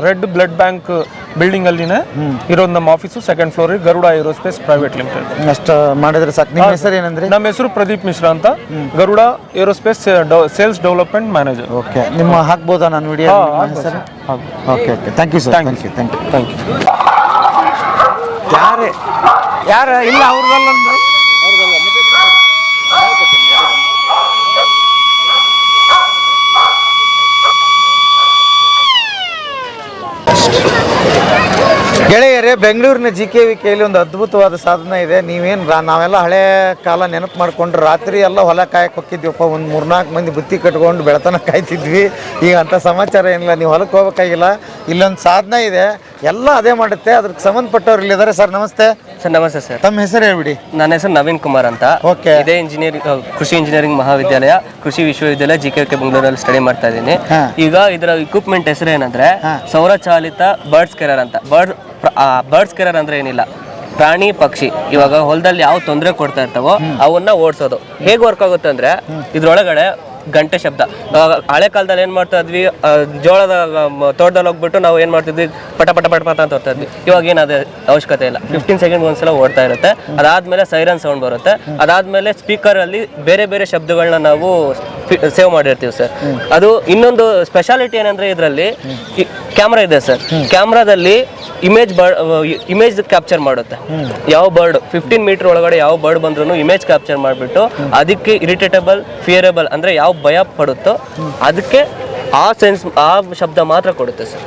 red blood bank building ಅಲ್ಲಿನೇ ಇರೋದು ನಮ್ಮ office second floor Garuda aerospace private limited ಅಷ್ಟು ಮಾಡಿದ್ರೆ ಸಾಕು. ನಿಮ್ಮ ಹೆಸರು ಏನಂದ್ರೆ? ನಮ್ಮ ಹೆಸರು ಪ್ರದೀಪ್ ಮಿಶ್ರಾ ಅಂತ. Garuda aerospace sales development manager. Okay. ನಿಮ್ಮ ಹಾಕ್ಬೋದಾ ನಾನು ವಿಡಿಯೋ ಹೆಸರು? Okay okay. Thank you sir thank you thank you thank you ಯಾರೇ? ಯಾರ? ಇಲ್ಲ ಅವ್ರದಲ್ಲ ಗೆಳೆಯರೇ ಬೆಂಗಳೂರಿನ ಜಿ ಕೆ ವಿ ಕೆಯಲ್ಲಿ ಒಂದು ಅದ್ಭುತವಾದ ಸಾಧನ ಇದೆ. ನೀವೇನು ನಾವೆಲ್ಲ ಹಳೆ ಕಾಲ ನೆನಪು ಮಾಡ್ಕೊಂಡ್ರೆ ರಾತ್ರಿ ಎಲ್ಲ ಹೊಲ ಕಾಯಕ್ಕೆ ಹೋಗಿದ್ವಿಪ್ಪ ಒಂದು ಮೂರ್ನಾಲ್ಕು ಮಂದಿ ಬುತ್ತಿ ಕಟ್ಕೊಂಡು ಬೆಳತನ ಕಾಯ್ತಿದ್ವಿ. ಈಗ ಅಂಥ ಸಮಾಚಾರ ಏನಿಲ್ಲ ನೀವು ಹೊಲಕ್ಕೆ ಹೋಗ್ಬೇಕಾಗಿಲ್ಲ. ಇಲ್ಲೊಂದು ಸಾಧನ ಇದೆ. ಎಲ್ಲ ಅದೇ ಮಾಡುತ್ತೆ. ಅದಕ್ಕೆ ಸಂಬಂಧಪಟ್ಟವ್ರು ಇಲ್ಲಿದ್ದಾರೆ ಸರ್ ನಮಸ್ತೆ. ಸರ್ ನಮಸ್ತೆ ಸರ್. ತಮ್ಮ ಹೆಸರು ಹೇಳ್ಬಿಡಿ. ನನ್ನ ಹೆಸರು ನವೀನ್ ಕುಮಾರ್ ಅಂತ. ಓಕೆ. ಇದೇ ಇಂಜಿನಿಯರಿಂಗ್ ಕೃಷಿ ಇಂಜಿನಿಯರಿಂಗ್ ಮಹಾವಿದ್ಯಾಲಯ ಕೃಷಿ ವಿಶ್ವವಿದ್ಯಾಲಯ ಜಿ ಕೆ ಕೆ ಬೆಂಗಳೂರಲ್ಲಿ ಸ್ಟಡಿ ಮಾಡ್ತಾ ಇದ್ದೀನಿ. ಈಗ ಇದರ ಇಕ್ವಿಪ್ಮೆಂಟ್ ಹೆಸರು ಏನಂದ್ರೆ ಸೌರಚಾಲಿತ ಬರ್ಡ್ಸ್ ಕೆರರ್ ಅಂತ. ಬರ್ಡ್ ಬರ್ಡ್ಸ್ ಕೆರರ್ ಅಂದ್ರೆ ಏನಿಲ್ಲ. ಪ್ರಾಣಿ ಪಕ್ಷಿ. ಇವಾಗ ಹೊಲದಲ್ಲಿ ಯಾವ ತೊಂದರೆ ಕೊಡ್ತಾ ಇರ್ತಾವೋ ಅವನ್ನ ಓಡಿಸೋದು. ಹೇಗೆ ವರ್ಕ್ ಆಗುತ್ತೆ ಅಂದ್ರೆ ಇದ್ರೊಳಗಡೆ ಗಂಟೆ ಶಬ್ದ. ಹಳೆ ಕಾಲದಲ್ಲಿ ಏನ್ ಮಾಡ್ತಾ ಇದ್ವಿ? ಜೋಳದ ತೋಟದಲ್ಲಿ ಹೋಗ್ಬಿಟ್ಟು ನಾವು ಏನ್ ಮಾಡ್ತಿದ್ವಿ? ಪಟ ಪಟ ಪಟ ಪಟ ಅಂತ ಹೋಗ್ತಾ ಇದ್ವಿ. ಇವಾಗ ಏನಾದ ಅವಶ್ಯಕತೆ ಇಲ್ಲ. ಫಿಫ್ಟೀನ್ ಸೆಕೆಂಡ್ ಒಂದ್ಸಲ ಓಡ್ತಾ ಇರುತ್ತೆ. ಅದಾದ್ಮೇಲೆ ಸೈರನ್ ಸೌಂಡ್ ಬರುತ್ತೆ. ಅದಾದ್ಮೇಲೆ ಸ್ಪೀಕರ್ ಅಲ್ಲಿ ಬೇರೆ ಬೇರೆ ಶಬ್ದಗಳನ್ನ ನಾವು ಸೇವ್ ಮಾಡಿರ್ತೀವಿ ಸರ್ ಅದು ಇನ್ನೊಂದು ಸ್ಪೆಷಾಲಿಟಿ ಏನಂದ್ರೆ ಇದರಲ್ಲಿ ಕ್ಯಾಮ್ರಾ ಇದೆ ಸರ್ ಕ್ಯಾಮ್ರಾದಲ್ಲಿ ಇಮೇಜ್ ಬರ್ಡ್ ಇಮೇಜ್ ಕ್ಯಾಪ್ಚರ್ ಮಾಡುತ್ತೆ. ಯಾವ ಬರ್ಡ್ ಫಿಫ್ಟೀನ್ ಮೀಟರ್ ಒಳಗಡೆ ಯಾವ ಬರ್ಡ್ ಬಂದ್ರೂ ಇಮೇಜ್ ಕ್ಯಾಪ್ಚರ್ ಮಾಡಿಬಿಟ್ಟು ಅದಕ್ಕೆ ಇರಿಟೇಟಬಲ್ ಫಿಯರೇಬಲ್ ಅಂದ್ರೆ ಯಾವ ಭಯ ಪಡುತ್ತೋ ಅದಕ್ಕೆ ಆ ಸೆನ್ಸ್ ಆ ಶಬ್ದ ಮಾತ್ರ ಕೊಡುತ್ತೆ ಸರ್.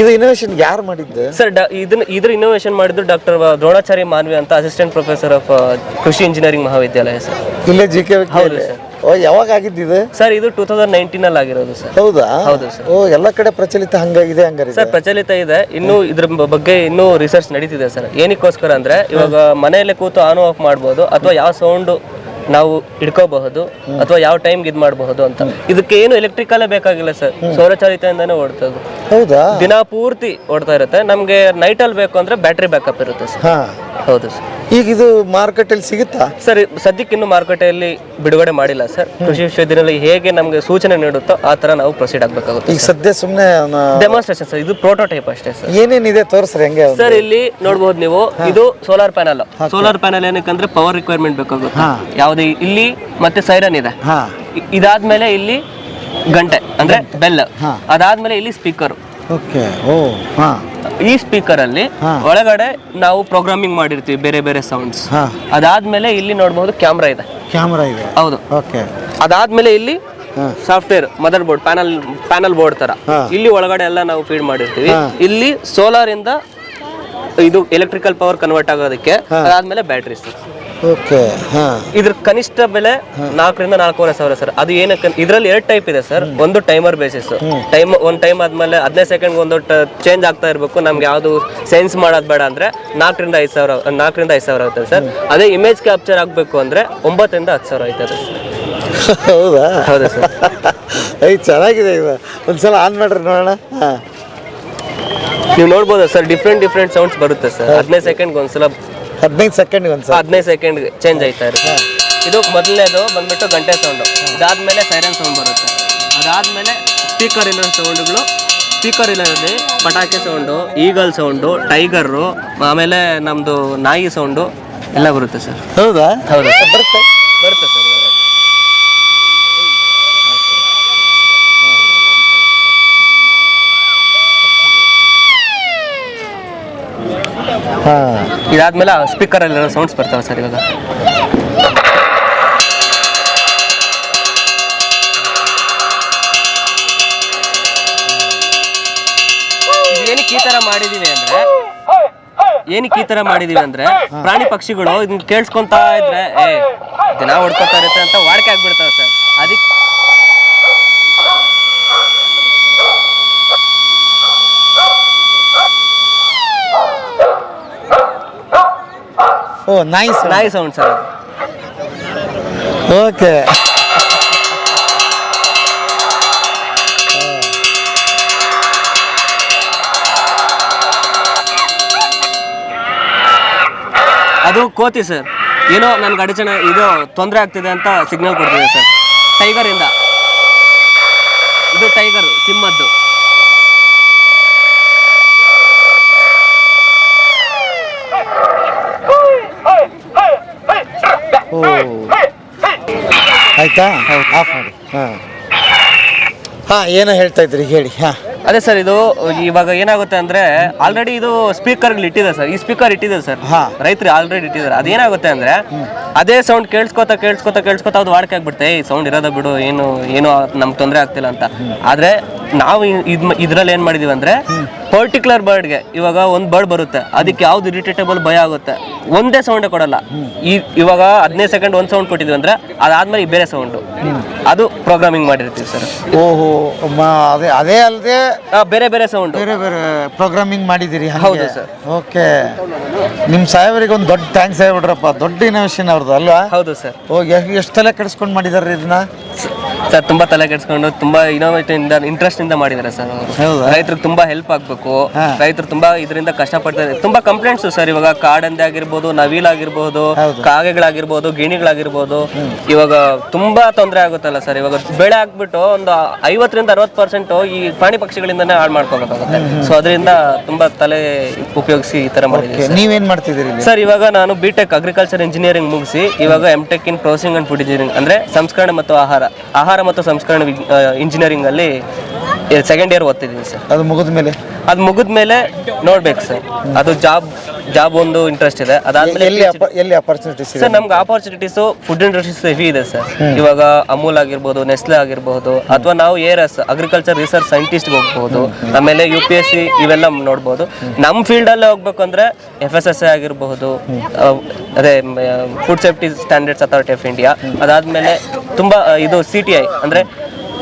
ಇದು ಇನೋವೇಷನ್ ಯಾರು ಮಾಡಿದ್ದು? ಸರ್ ಇದನ್ನ ಇದ್ರ ಇನೋವೇಷನ್ ಮಾಡಿದ್ದು ಡಾಕ್ಟರ್ ದ್ರೋಣಾಚಾರ್ಯ ಮಾನ್ವಿ ಅಂತ ಅಸಿಸ್ಟೆಂಟ್ ಪ್ರೊಫೆಸರ್ ಆಫ್ ಕೃಷಿ ಇಂಜಿನಿಯರಿಂಗ್ ಮಹಾವಿದ್ಯಾಲಯ ಸರ್ ಇಲ್ಲೇ ಜಿ ಕೆ ಹೌದು ಸರ್. ಓ ಯಾವಾಗ ಆಗಿದ್ದಿದೆ? ಸರ್ ಇದು ಟೂ ತೌಸಂಡ್ ನೈನ್ಟೀನ್ ಅಲ್ಲಿ ಆಗಿರೋದು ಸರ್ ಹೌದಾ? ಹೌದು ಸರ್. ಓ ಎಲ್ಲ ಕಡೆ ಪ್ರಚಲಿತ ಹಂಗಾಗಿದೆ ಹಂಗಾರೆ ಸರ್ ಪ್ರಚಲಿತ ಇದೆ. ಇನ್ನು ಇದ್ರ ಬಗ್ಗೆ ಇನ್ನೂ ರಿಸರ್ಚ್ ನಡೀತಿದೆ ಸರ್ ಏನಕ್ಕೋಸ್ಕರ ಅಂದ್ರೆ ಇವಾಗ ಮನೆಯಲ್ಲೇ ಕೂತು ಆನ್ ಆಫ್ ಮಾಡ್ಬೋದು ಅಥವಾ ಯಾವ ಸೌಂಡ್ ನಾವು ಇಡ್ಕೋಬಹುದು ಅಥವಾ ಯಾವ ಟೈಮ್ಗೆ ಇದು ಮಾಡಬಹುದು ಅಂತ. ಇದಕ್ಕೆ ಏನು ಎಲೆಕ್ಟ್ರಿಕಲ್ ಬೇಕಾಗಿಲ್ಲ ಸರ್. ಸೌರಚಾಲಿತದಿಂದಾನೇ ಓಡ್ತದೆ. ಹೌದಾ? ದಿನ ಪೂರ್ತಿ ಓಡ್ತಾ ಇರುತ್ತೆ. ನಮಗೆ ಅಲ್ಲಿ ಬೇಕು ಅಂದ್ರೆ ಬ್ಯಾಟ್ರಿ ಬ್ಯಾಕಪ್ ಇರುತ್ತೆ ಸರ್. ಹಾ. ಹೌದು ಸರ್. ಈಗ ಇದು ಮಾರ್ಕೆಟಲ್ಲಿ ಸಿಗುತ್ತಾ? ಸರ್ ಸದ್ಯಕ್ಕೆ ಇನ್ನು ಮಾರುಕಟ್ಟೆಯಲ್ಲಿ ಬಿಡುಗಡೆ ಮಾಡಿಲ್ಲ ಸರ್. ಕೃಷಿ ವಿಶ್ವವಿದ್ಯಾಲಯ ಹೇಗೆ ನಮಗೆ ಸೂಚನೆ ನೀಡುತ್ತೋ ಆ ತರ ನಾವು ಪ್ರೊಸೀಡ್ ಆಗಬೇಕಾಗುತ್ತೆ ಈಗ ಸದ್ಯ ಸುಮ್ಮನೆ ಡೆಮಾನ್ಸ್ಟ್ರೇಷನ್ ಸರ್. ಇದು ಪ್ರೋಟೋಟೈಪ್ ಅಷ್ಟೇ ಸರ್. ಏನೇನಿದೆ ತೋರಿಸ್ರಿ ಹೆಂಗೆ. ಸರ್ ಇಲ್ಲಿ ನೋಡಬಹುದು ನೀವು. ಇದು ಸೋಲಾರ್ ಪ್ಯಾನಲ್ ಸೋಲಾರ್ ಪ್ಯಾನಲ್ ಏನಕ್ಕಂದ್ರೆ ಪವರ್ ರಿಕ್ವೈರ್ಮೆಂಟ್ ಬೇಕಾಗುತ್ತೆ. ಯಾವುದೇ ಇಲ್ಲಿ ಮತ್ತೆ ಸೈರನ್ ಇದೆ. ಹಾ. ಇ- ಇದಾದ್ಮೇಲೆ ಇಲ್ಲಿ ಗಂಟೆ ಅಂದ್ರೆ ಬೆಲ್. ಅದಾದ್ಮೇಲೆ ಇಲ್ಲಿ ಸ್ಪೀಕರ್. ಓಕೆ ಓ ಹಾ. ಈ ಸ್ಪೀಕರ್ ಅಲ್ಲಿ ಒಳಗಡೆ ನಾವು ಪ್ರೋಗ್ರಾಮಿಂಗ್ ಮಾಡಿರ್ತೀವಿ ಬೇರೆ ಬೇರೆ ಸೌಂಡ್ಸ್. ಹಾ. ಅದಾದ್ಮೇಲೆ ಇಲ್ಲಿ ನೋಡಬಹುದು ಕ್ಯಾಮ್ರಾ ಇದೆ. ಕ್ಯಾಮ್ರಾ ಇದೆ. ಹೌದು. ಓಕೆ. ಅದಾದ್ಮೇಲೆ ಇಲ್ಲಿ software mother board panel panel board ತರ ಇಲ್ಲಿ ಒಳಗಡೆ ಎಲ್ಲ ನಾವು ಫೀಡ್ ಮಾಡಿರ್ತೀವಿ. ಇಲ್ಲಿ ಸೋಲಾರ್ ಇಂದ ಇದು ಎಲೆಕ್ಟ್ರಿಕಲ್ ಪವರ್ ಕನ್ವರ್ಟ್ ಆಗೋದಕ್ಕೆ ಅದಾದ್ಮೇಲೆ ಬ್ಯಾಟ್ರಿ ಸರ್ ಓಕೆ ಹಾ. ಇದ್ರ ಕನಿಷ್ಠ ಬೆಲೆ ನಾಲ್ಕರಿಂದ ನಾಲ್ಕೂವರೆ ಸಾವಿರ ಸರ್. ಅದು ಏನಕ್ಕೆ ಇದರಲ್ಲಿ ಎರಡು ಟೈಪ್ ಇದೆ ಸರ್. ಒಂದು ಟೈಮರ್ ಬೇಸಿಸ್ ಟೈಮ್ ಒಂದು ಟೈಮ್ ಆದ್ಮೇಲೆ ಹದಿನೈದು ಸೆಕೆಂಡ್ ಒಂದು ಚೇಂಜ್ ಆಗ್ತಾ ಇರಬೇಕು. ನಮ್ಗೆ ಯಾವುದು ಸೆನ್ಸ್ ಮಾಡೋದು ಬೇಡ ಅಂದ್ರೆ ನಾಲ್ಕರಿಂದ ಐದು ಸಾವಿರ ನಾಲ್ಕರಿಂದ ಐದು ಸಾವಿರ ಆಗುತ್ತೆ ಸರ್. ಅದೇ ಇಮೇಜ್ ಕ್ಯಾಪ್ಚರ್ ಆಗಬೇಕು ಅಂದ್ರೆ ಒಂಬತ್ತರಿಂದ ಹತ್ತು ಸಾವಿರ ಆಯ್ತದೆ (laughs) ಹೌದಾ? ಹೌದಾ ಸರ್. (laughs) ಐ ಚೆನ್ನಾಗಿದೆ ಇದು. ಒಂದ್ಸಲ ಆನ್ ಮಾಡ್ರಿ ನೋಡೋಣ. ಹಾ. ನೀವು ನೋಡ್ಬೋದು ಸರ್? ಡಿಫ್ರೆಂಟ್ ಡಿಫ್ರೆಂಟ್ ಸೌಂಡ್ಸ್ ಬರುತ್ತೆ ಸರ್. ಹದಿನೈದು ಸೆಕೆಂಡ್ಗೆ ಒಂದ್ಸಲ ಹದಿನೈದು ಸೆಕೆಂಡ್ ಒಂದ್ಸಲ. ಹದಿನೈದು ಸೆಕೆಂಡ್ ಚೇಂಜ್ ಆಯ್ತಾ ಇರುತ್ತೆ. ಇದು ಮೊದಲನೇದು ಬಂದ್ಬಿಟ್ಟು ಗಂಟೆ ಸೌಂಡು. ಅದಾದ್ಮೇಲೆ ಸೈರನ್ ಸೌಂಡ್ ಬರುತ್ತೆ. ಅದಾದ್ಮೇಲೆ ಸ್ಪೀಕರ್ ಇರೋ ಸೌಂಡ್ಗಳು ಸ್ಪೀಕರ್ ಇಲ್ಲದಲ್ಲಿ ಪಟಾಕಿ ಸೌಂಡು ಈಗಲ್ ಸೌಂಡು ಟೈಗರು ಆಮೇಲೆ ನಮ್ಮದು ನಾಯಿ ಸೌಂಡು ಎಲ್ಲ ಬರುತ್ತೆ ಸರ್. ಹೌದಾ? ಹೌದಾ. ಬರುತ್ತೆ. ಬರುತ್ತೆ ಸರ್ ಇವಾಗ ಇದಾದ್ಮೇಲೆ ಸ್ಪೀಕರ್ ಅಲ್ಲಿ ಸೌಂಡ್ಸ್ ಬರ್ತಾವೆ ಸರ್ ಇವಾಗ. ಏನಕ್ಕೆ ಈ ತರ ಮಾಡಿದೀವಿ ಅಂದ್ರೆ? ಏನಕ್ಕೆ ಈ ತರ ಮಾಡಿದೀವಿ ಅಂದ್ರೆ ಪ್ರಾಣಿ ಪಕ್ಷಿಗಳು ಇದನ್ನ ಕೇಳಿಸ್ಕೊಂತಾ ಇದ್ರೆ ಏ ದಿನ ಹೊಡ್ಕೊತಾ ಇರುತ್ತೆ ಅಂತ ವಾಡಿಕೆ ಆಗ್ಬಿಡ್ತಾವೆ ಸರ್. ಅದಕ್ಕೆ ಓ ನೈಸ್ ನಾಯಿ ಸೌಂಡ್ ಸರ್. ಓಕೆ ಅದು ಕೋತಿ ಸರ್ ಏನೋ ನನ್ಗೆ ಅಡಚಣೆ ಇದು ತೊಂದರೆ ಆಗ್ತಿದೆ ಅಂತ ಸಿಗ್ನಲ್ ಕೊಡ್ತಿದೆ ಸರ್ ಟೈಗರ್ ಇಂದ. ಇದು ಟೈಗರ್ ಸಿಂಹದ್ದು. ಓ. ಆಯ್ತಾ? ಆಫ್ ಮಾಡಿ. ಹಾಂ. ಹಾಂ ಏನೋ ಹೇಳ್ತಾ ಇದ್ರಿ ಹೇಳಿ. ಹಾಂ. ಅದೇ ಸರ್ ಇದು ಇವಾಗ ಏನಾಗುತ್ತೆ ಅಂದ್ರೆ ಆಲ್ರೆಡಿ ಇದು ಸ್ಪೀಕರ್ ಇಟ್ಟಿದೆ ಸರ್. ಈ ಸ್ಪೀಕರ್ ಇಟ್ಟಿದೆ ಸರ್. ಹಾ. ರೈತರು ಆಲ್ರೆಡಿ ಇಟ್ಟಿದ್ದಾರೆ. ಅದೇನಾಗುತ್ತೆ ಅಂದ್ರೆ ಅದೇ ಸೌಂಡ್ ಕೇಳಿಸ್ಕೊತಾ ಕೇಳಿಸ್ಕೊತಾ ಕೇಳಿಸ್ಕೊತಾ ಅದು ವಾಡಿಕೆ ಆಗ್ಬಿಡುತ್ತೆ. ಈ ಸೌಂಡ್ ಇರೋದ ಬಿಡು ಏನು ಏನು ನಮ್ಗೆ ತೊಂದರೆ ಆಗ್ತಿಲ್ಲ ಅಂತ. ಆದ್ರೆ ನಾವು ಇದ್ ಇದ್ರಲ್ಲಿ ಏನ್ ಮಾಡಿದೀವಿ ಅಂದ್ರೆ ಪರ್ಟಿಕ್ಯುಲರ್ ಬರ್ಡ್ಗೆ ಇವಾಗ ಒಂದು ಬರ್ಡ್ ಬರುತ್ತೆ. ಅದಕ್ಕೆ ಯಾವ್ದು ಇರಿಟೇಟಬಲ್ ಭಯ ಆಗುತ್ತೆ? ಒಂದೇ ಸೌಂಡೇ ಕೊಡಲ್ಲ. ಈ ಇವಾಗ ಹದಿನೈದು ಸೆಕೆಂಡ್ ಒಂದು ಸೌಂಡ್ ಕೊಟ್ಟಿದ್ವಿ ಅಂದ್ರೆ ಅದಾದ್ಮೇಲೆ ಬೇರೆ ಸೌಂಡ್ ಅದು ಪ್ರೋಗ್ರಾಮಿಂಗ್ ಮಾಡಿರ್ತೀವಿ ಸರ್ ಓಹೋ ಅದೇ ಅದೇ ಅಲ್ಲದೆ ಬೇರೆ ಬೇರೆ ಸೌಂಡ್ ಬೇರೆ ಬೇರೆ ಪ್ರೋಗ್ರಾಮಿಂಗ್ ಮಾಡಿದ್ದೀರಿ ಹೌದು ಸರ್. ಓಕೆ. ನಿಮ್ಮ ಸಾಹೇಬರಿಗೆ ಒಂದು ದೊಡ್ಡ ಥ್ಯಾಂಕ್ಸ್ ಹೇಳ್ಬಿಡ್ರಪ್ಪ. ದೊಡ್ಡ ಇನೋವೇಷನ್ ಅವ್ರದ್ದು ಅಲ್ವಾ? ಹೌದು ಸರ್ ಹೋಗಿ ಎಷ್ಟು ತಲೆ ಕೆಡಿಸ್ಕೊಂಡು ಮಾಡಿದಾರೆ ಇದನ್ನ ಸರ್ ತುಂಬಾ ತಲೆ ಕೆಡಿಸ್ಕೊಂಡು ತುಂಬಾ ಇನೋವೇಟಿವ್ ಇಂದ ಇಂಟ್ರೆಸ್ಟ್ ಇಂದ ಮಾಡಿದ್ದಾರೆ ಸರ್ ಅವರು. ಹೌದಾ? ರೈತರಿಗೆ ತುಂಬಾ ಹೆಲ್ಪ್ ಆಗ್ಬೇಕು. ಹಾ. ರೈತರು ತುಂಬಾ ಇದರಿಂದ ಕಷ್ಟಪಡ್ತಾರೆ. ತುಂಬಾ ಕಂಪ್ಲೇಂಟ್ಸ್ ಸರ್ ಇವಾಗ ಕಾಡಂದೆ ಆಗಿರ್ಬೋದು ನವಿಲ್ ಆಗಿರ್ಬೋದು. ಕಾಗೆಗಳಾಗಿರ್ಬೋದು ಗಿಣಿಗಳಾಗಿರ್ಬೋದು. ಇವಾಗ ತುಂಬಾ ತೊಂದರೆ ಆಗುತ್ತಲ್ಲ ಸರ್. ಇವಾಗ ಬೆಳೆ ಹಾಕ್ಬಿಟ್ಟು ಒಂದು ಐವತ್ತರಿಂದ ಅರವತ್ತು ಪರ್ಸೆಂಟ್ ಈ ಪ್ರಾಣಿ ಪಕ್ಷಿಗಳಿಂದನೇ ಹಾಳು ಮಾಡ್ಕೋಬೇಕಾಗುತ್ತೆ ಸೊ ಅದರಿಂದ ತುಂಬಾ ತಲೆ ಉಪಯೋಗಿಸಿ ಈ ತರ ಮಾಡಿದ್ದೀವಿ ನೀವೇನ್ ಮಾಡ್ತಿದ್ದೀರಿ ಸರ್ ಇವಾಗ ನಾನು ಬಿ ಟೆಕ್ ಅಗ್ರಿಕಲ್ಚರ್ ಇಂಜಿನಿಯರಿಂಗ್ ಮುಗಿಸಿ ಇವಾಗ M tech in processing and food engineering ಅಂದ್ರೆ ಸಂಸ್ಕರಣೆ ಮತ್ತು ಆಹಾರ. ಆಹಾರ ಮತ್ತು ಸಂಸ್ಕರಣೆ ಇಂಜಿನಿಯರಿಂಗ್ ಅಲ್ಲಿ ಸೆಕೆಂಡ್ ಇಯರ್ ಓದ್ತಿದ್ದೀನಿ ಸರ್. ಅದು ಮುಗಿದ ಮೇಲೆ? ಅದು ಮುಗಿದ ಮೇಲೆ ನೋಡ್ಬೇಕು ಸರ್. ಅದು ಜಾಬ್ ಜಾಬ್ ಒಂದು ಇಂಟ್ರೆಸ್ಟ್ ಇದೆ. ಅದಾದ್ಮೇಲೆ ಎಲ್ಲಿ ಅಪ- ಎಲ್ಲಿ ಅಪರ್ಚುನಿಟೀಸ್ ಇದೆ? ಸರ್ ನಮ್ಗೆ ಆಪರ್ಚುನಿಟೀಸ್ ಫುಡ್ ಇಂಡಸ್ಟ್ರೀಸ್ ಹೆವಿ ಇದೆ ಸರ್. ಇವಾಗ ಅಮೂಲ್ ಆಗಿರ್ಬೋದು ನೆಸ್ಲೆ ಆಗಿರ್ಬೋದು ಅಥವಾ ನಾವು ಎಸ್ ಅಗ್ರಿಕಲ್ಚರ್ ರಿಸರ್ಚ್ ಸೈಂಟಿಸ್ಟ್ ಹೋಗ್ಬೋದು ಆಮೇಲೆ ಯು ಪಿ ಎಸ್ ಸಿ ಇವೆಲ್ಲ ನೋಡ್ಬೋದು. ನಮ್ಮ ಫೀಲ್ಡಲ್ಲೇ ಹೋಗ್ಬೇಕು ಅಂದ್ರೆ ಎಫ್ ಎಸ್ ಎಸ್ ಎ ಆಗಿರಬಹುದು ಅದೇ food safety standards authority of India ಅದಾದ್ಮೇಲೆ ತುಂಬಾ ಆ, ಇದು ಸಿ ಟಿ ಐ ಅಂದ್ರೆ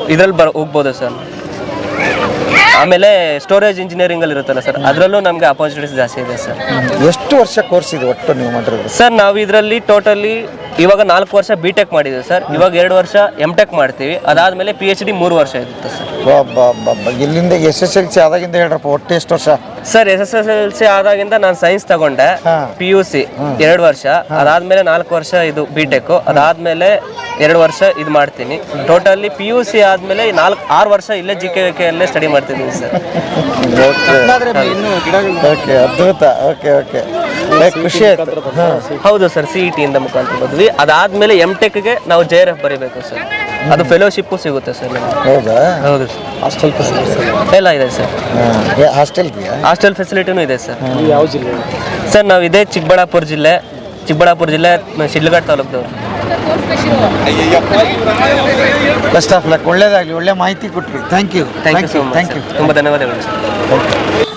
ಇದ್ರಲ್ಲಿ ಬರ್ ಹೋಗ್ಬೋದು ಸರ್. ಆಮೇಲೆ ಸ್ಟೋರೇಜ್ ಇಂಜಿನಿಯರಿಂಗ್ ಅಲ್ಲಿ ಇರುತ್ತಲ್ಲ ಸರ್ ಅದರಲ್ಲೂ ನಮಗೆ ಅಪರ್ಚುನಿಟೀಸ್ ಜಾಸ್ತಿ ಇದೆ ಸರ್ ಎಷ್ಟು ವರ್ಷ ಕೋರ್ಸ್ ಇದೆ ಒಟ್ಟು ನೀವು ಮಾಡಿರೋದು? ಸರ್ ನಾವು ಇದರಲ್ಲಿ ಟೋಟಲಿ ಇವಾಗ ನಾಲ್ಕು ವರ್ಷ ಬಿ ಟೆಕ್ ಮಾಡಿದ್ದೀವಿ ಸರ್ ಇವಾಗ ಎರಡು ವರ್ಷ ಎಂ ಟೆಕ್ ಮಾಡ್ತೀವಿ. ಅದಾದ್ಮೇಲೆ ಪಿ ಎಚ್ ಡಿ ಮೂರು ವರ್ಷ ಇರುತ್ತೆ ಸರ್ ಇಲ್ಲಿಂದ ಎಸ್ ಎಸ್ ಎಲ್ ಸಿ ಆದಾಗಿಂದ ಹೇಳ್ರಪ್ಪ ಒಟ್ಟು ಎಷ್ಟು ವರ್ಷ? Sir S S S L C ಆದಾಗಿಂದ ನಾನು ಸೈನ್ಸ್ ತಗೊಂಡೆ. ಪಿ ಯು ಸಿ ಎರಡು ವರ್ಷ. ಅದಾದ್ಮೇಲೆ ನಾಲ್ಕು ವರ್ಷ ಇದು ಬಿ ಟೆಕ್ ಅದಾದ್ಮೇಲೆ ಎರಡು ವರ್ಷ ಇದು ಮಾಡ್ತೀನಿ. ಟೋಟಲಿ ಪಿ ಯು ಸಿ ಆದಮೇಲೆ ನಾಲ್ಕು ಆರು ವರ್ಷ ಇಲ್ಲೇ ಜಿ ಕೆ ಕೆ ಅಲ್ಲೇ ಸ್ಟಡಿ ಮಾಡ್ತಿದ್ದೀನಿ ಸರ್. ಓಕೆ ಅದ್ಭುತ. ಓಕೆ ಓಕೆ ಖುಷಿ ಆಯ್ತು. ಹೌದು ಸರ್ ಸಿ ಇ ಟಿಯಿಂದ ಮುಖಾಂತರ ಬಂದ್ವಿ. ಅದಾದ್ಮೇಲೆ ಎಂ ಟೆಕ್ಗೆ ನಾವು ಜೆ ಆರ್ ಎಫ್ ಬರೀಬೇಕು ಸರ್. ಅದು ಫೆಲೋಶಿಪ್ಪು ಸಿಗುತ್ತೆ ಸರ್ ಹೌದಾ? ಹೌದು ಸರ್. ಹಾಸ್ಟೆಲ್ ಎಲ್ಲ ಇದೆ ಸರ್. ಹಾಸ್ಟೆಲ್ ಹಾಸ್ಟೆಲ್ ಫೆಸಿಲಿಟಿನೂ ಇದೆ ಸರ್. ಯಾವ ಜಿಲ್ಲೆ? ಸರ್ ನಾವು ಇದೇ ಚಿಕ್ಕಬಳ್ಳಾಪುರ ಜಿಲ್ಲೆ. ಚಿಕ್ಕಬಳ್ಳಾಪುರ ಜಿಲ್ಲೆ ಶಿಡ್ಲಘಟ್ಟ ತಾಲೂಕ್ದವ್ರು. ಬೆಸ್ಟ್ ಆಫ್ ಲಕ್ ಒಳ್ಳೇದಾಗಲಿ ಒಳ್ಳೆ ಮಾಹಿತಿ ಕೊಟ್ರಿ. Thank you thank you thank you ತುಂಬ ಧನ್ಯವಾದಗಳು. ಸರ್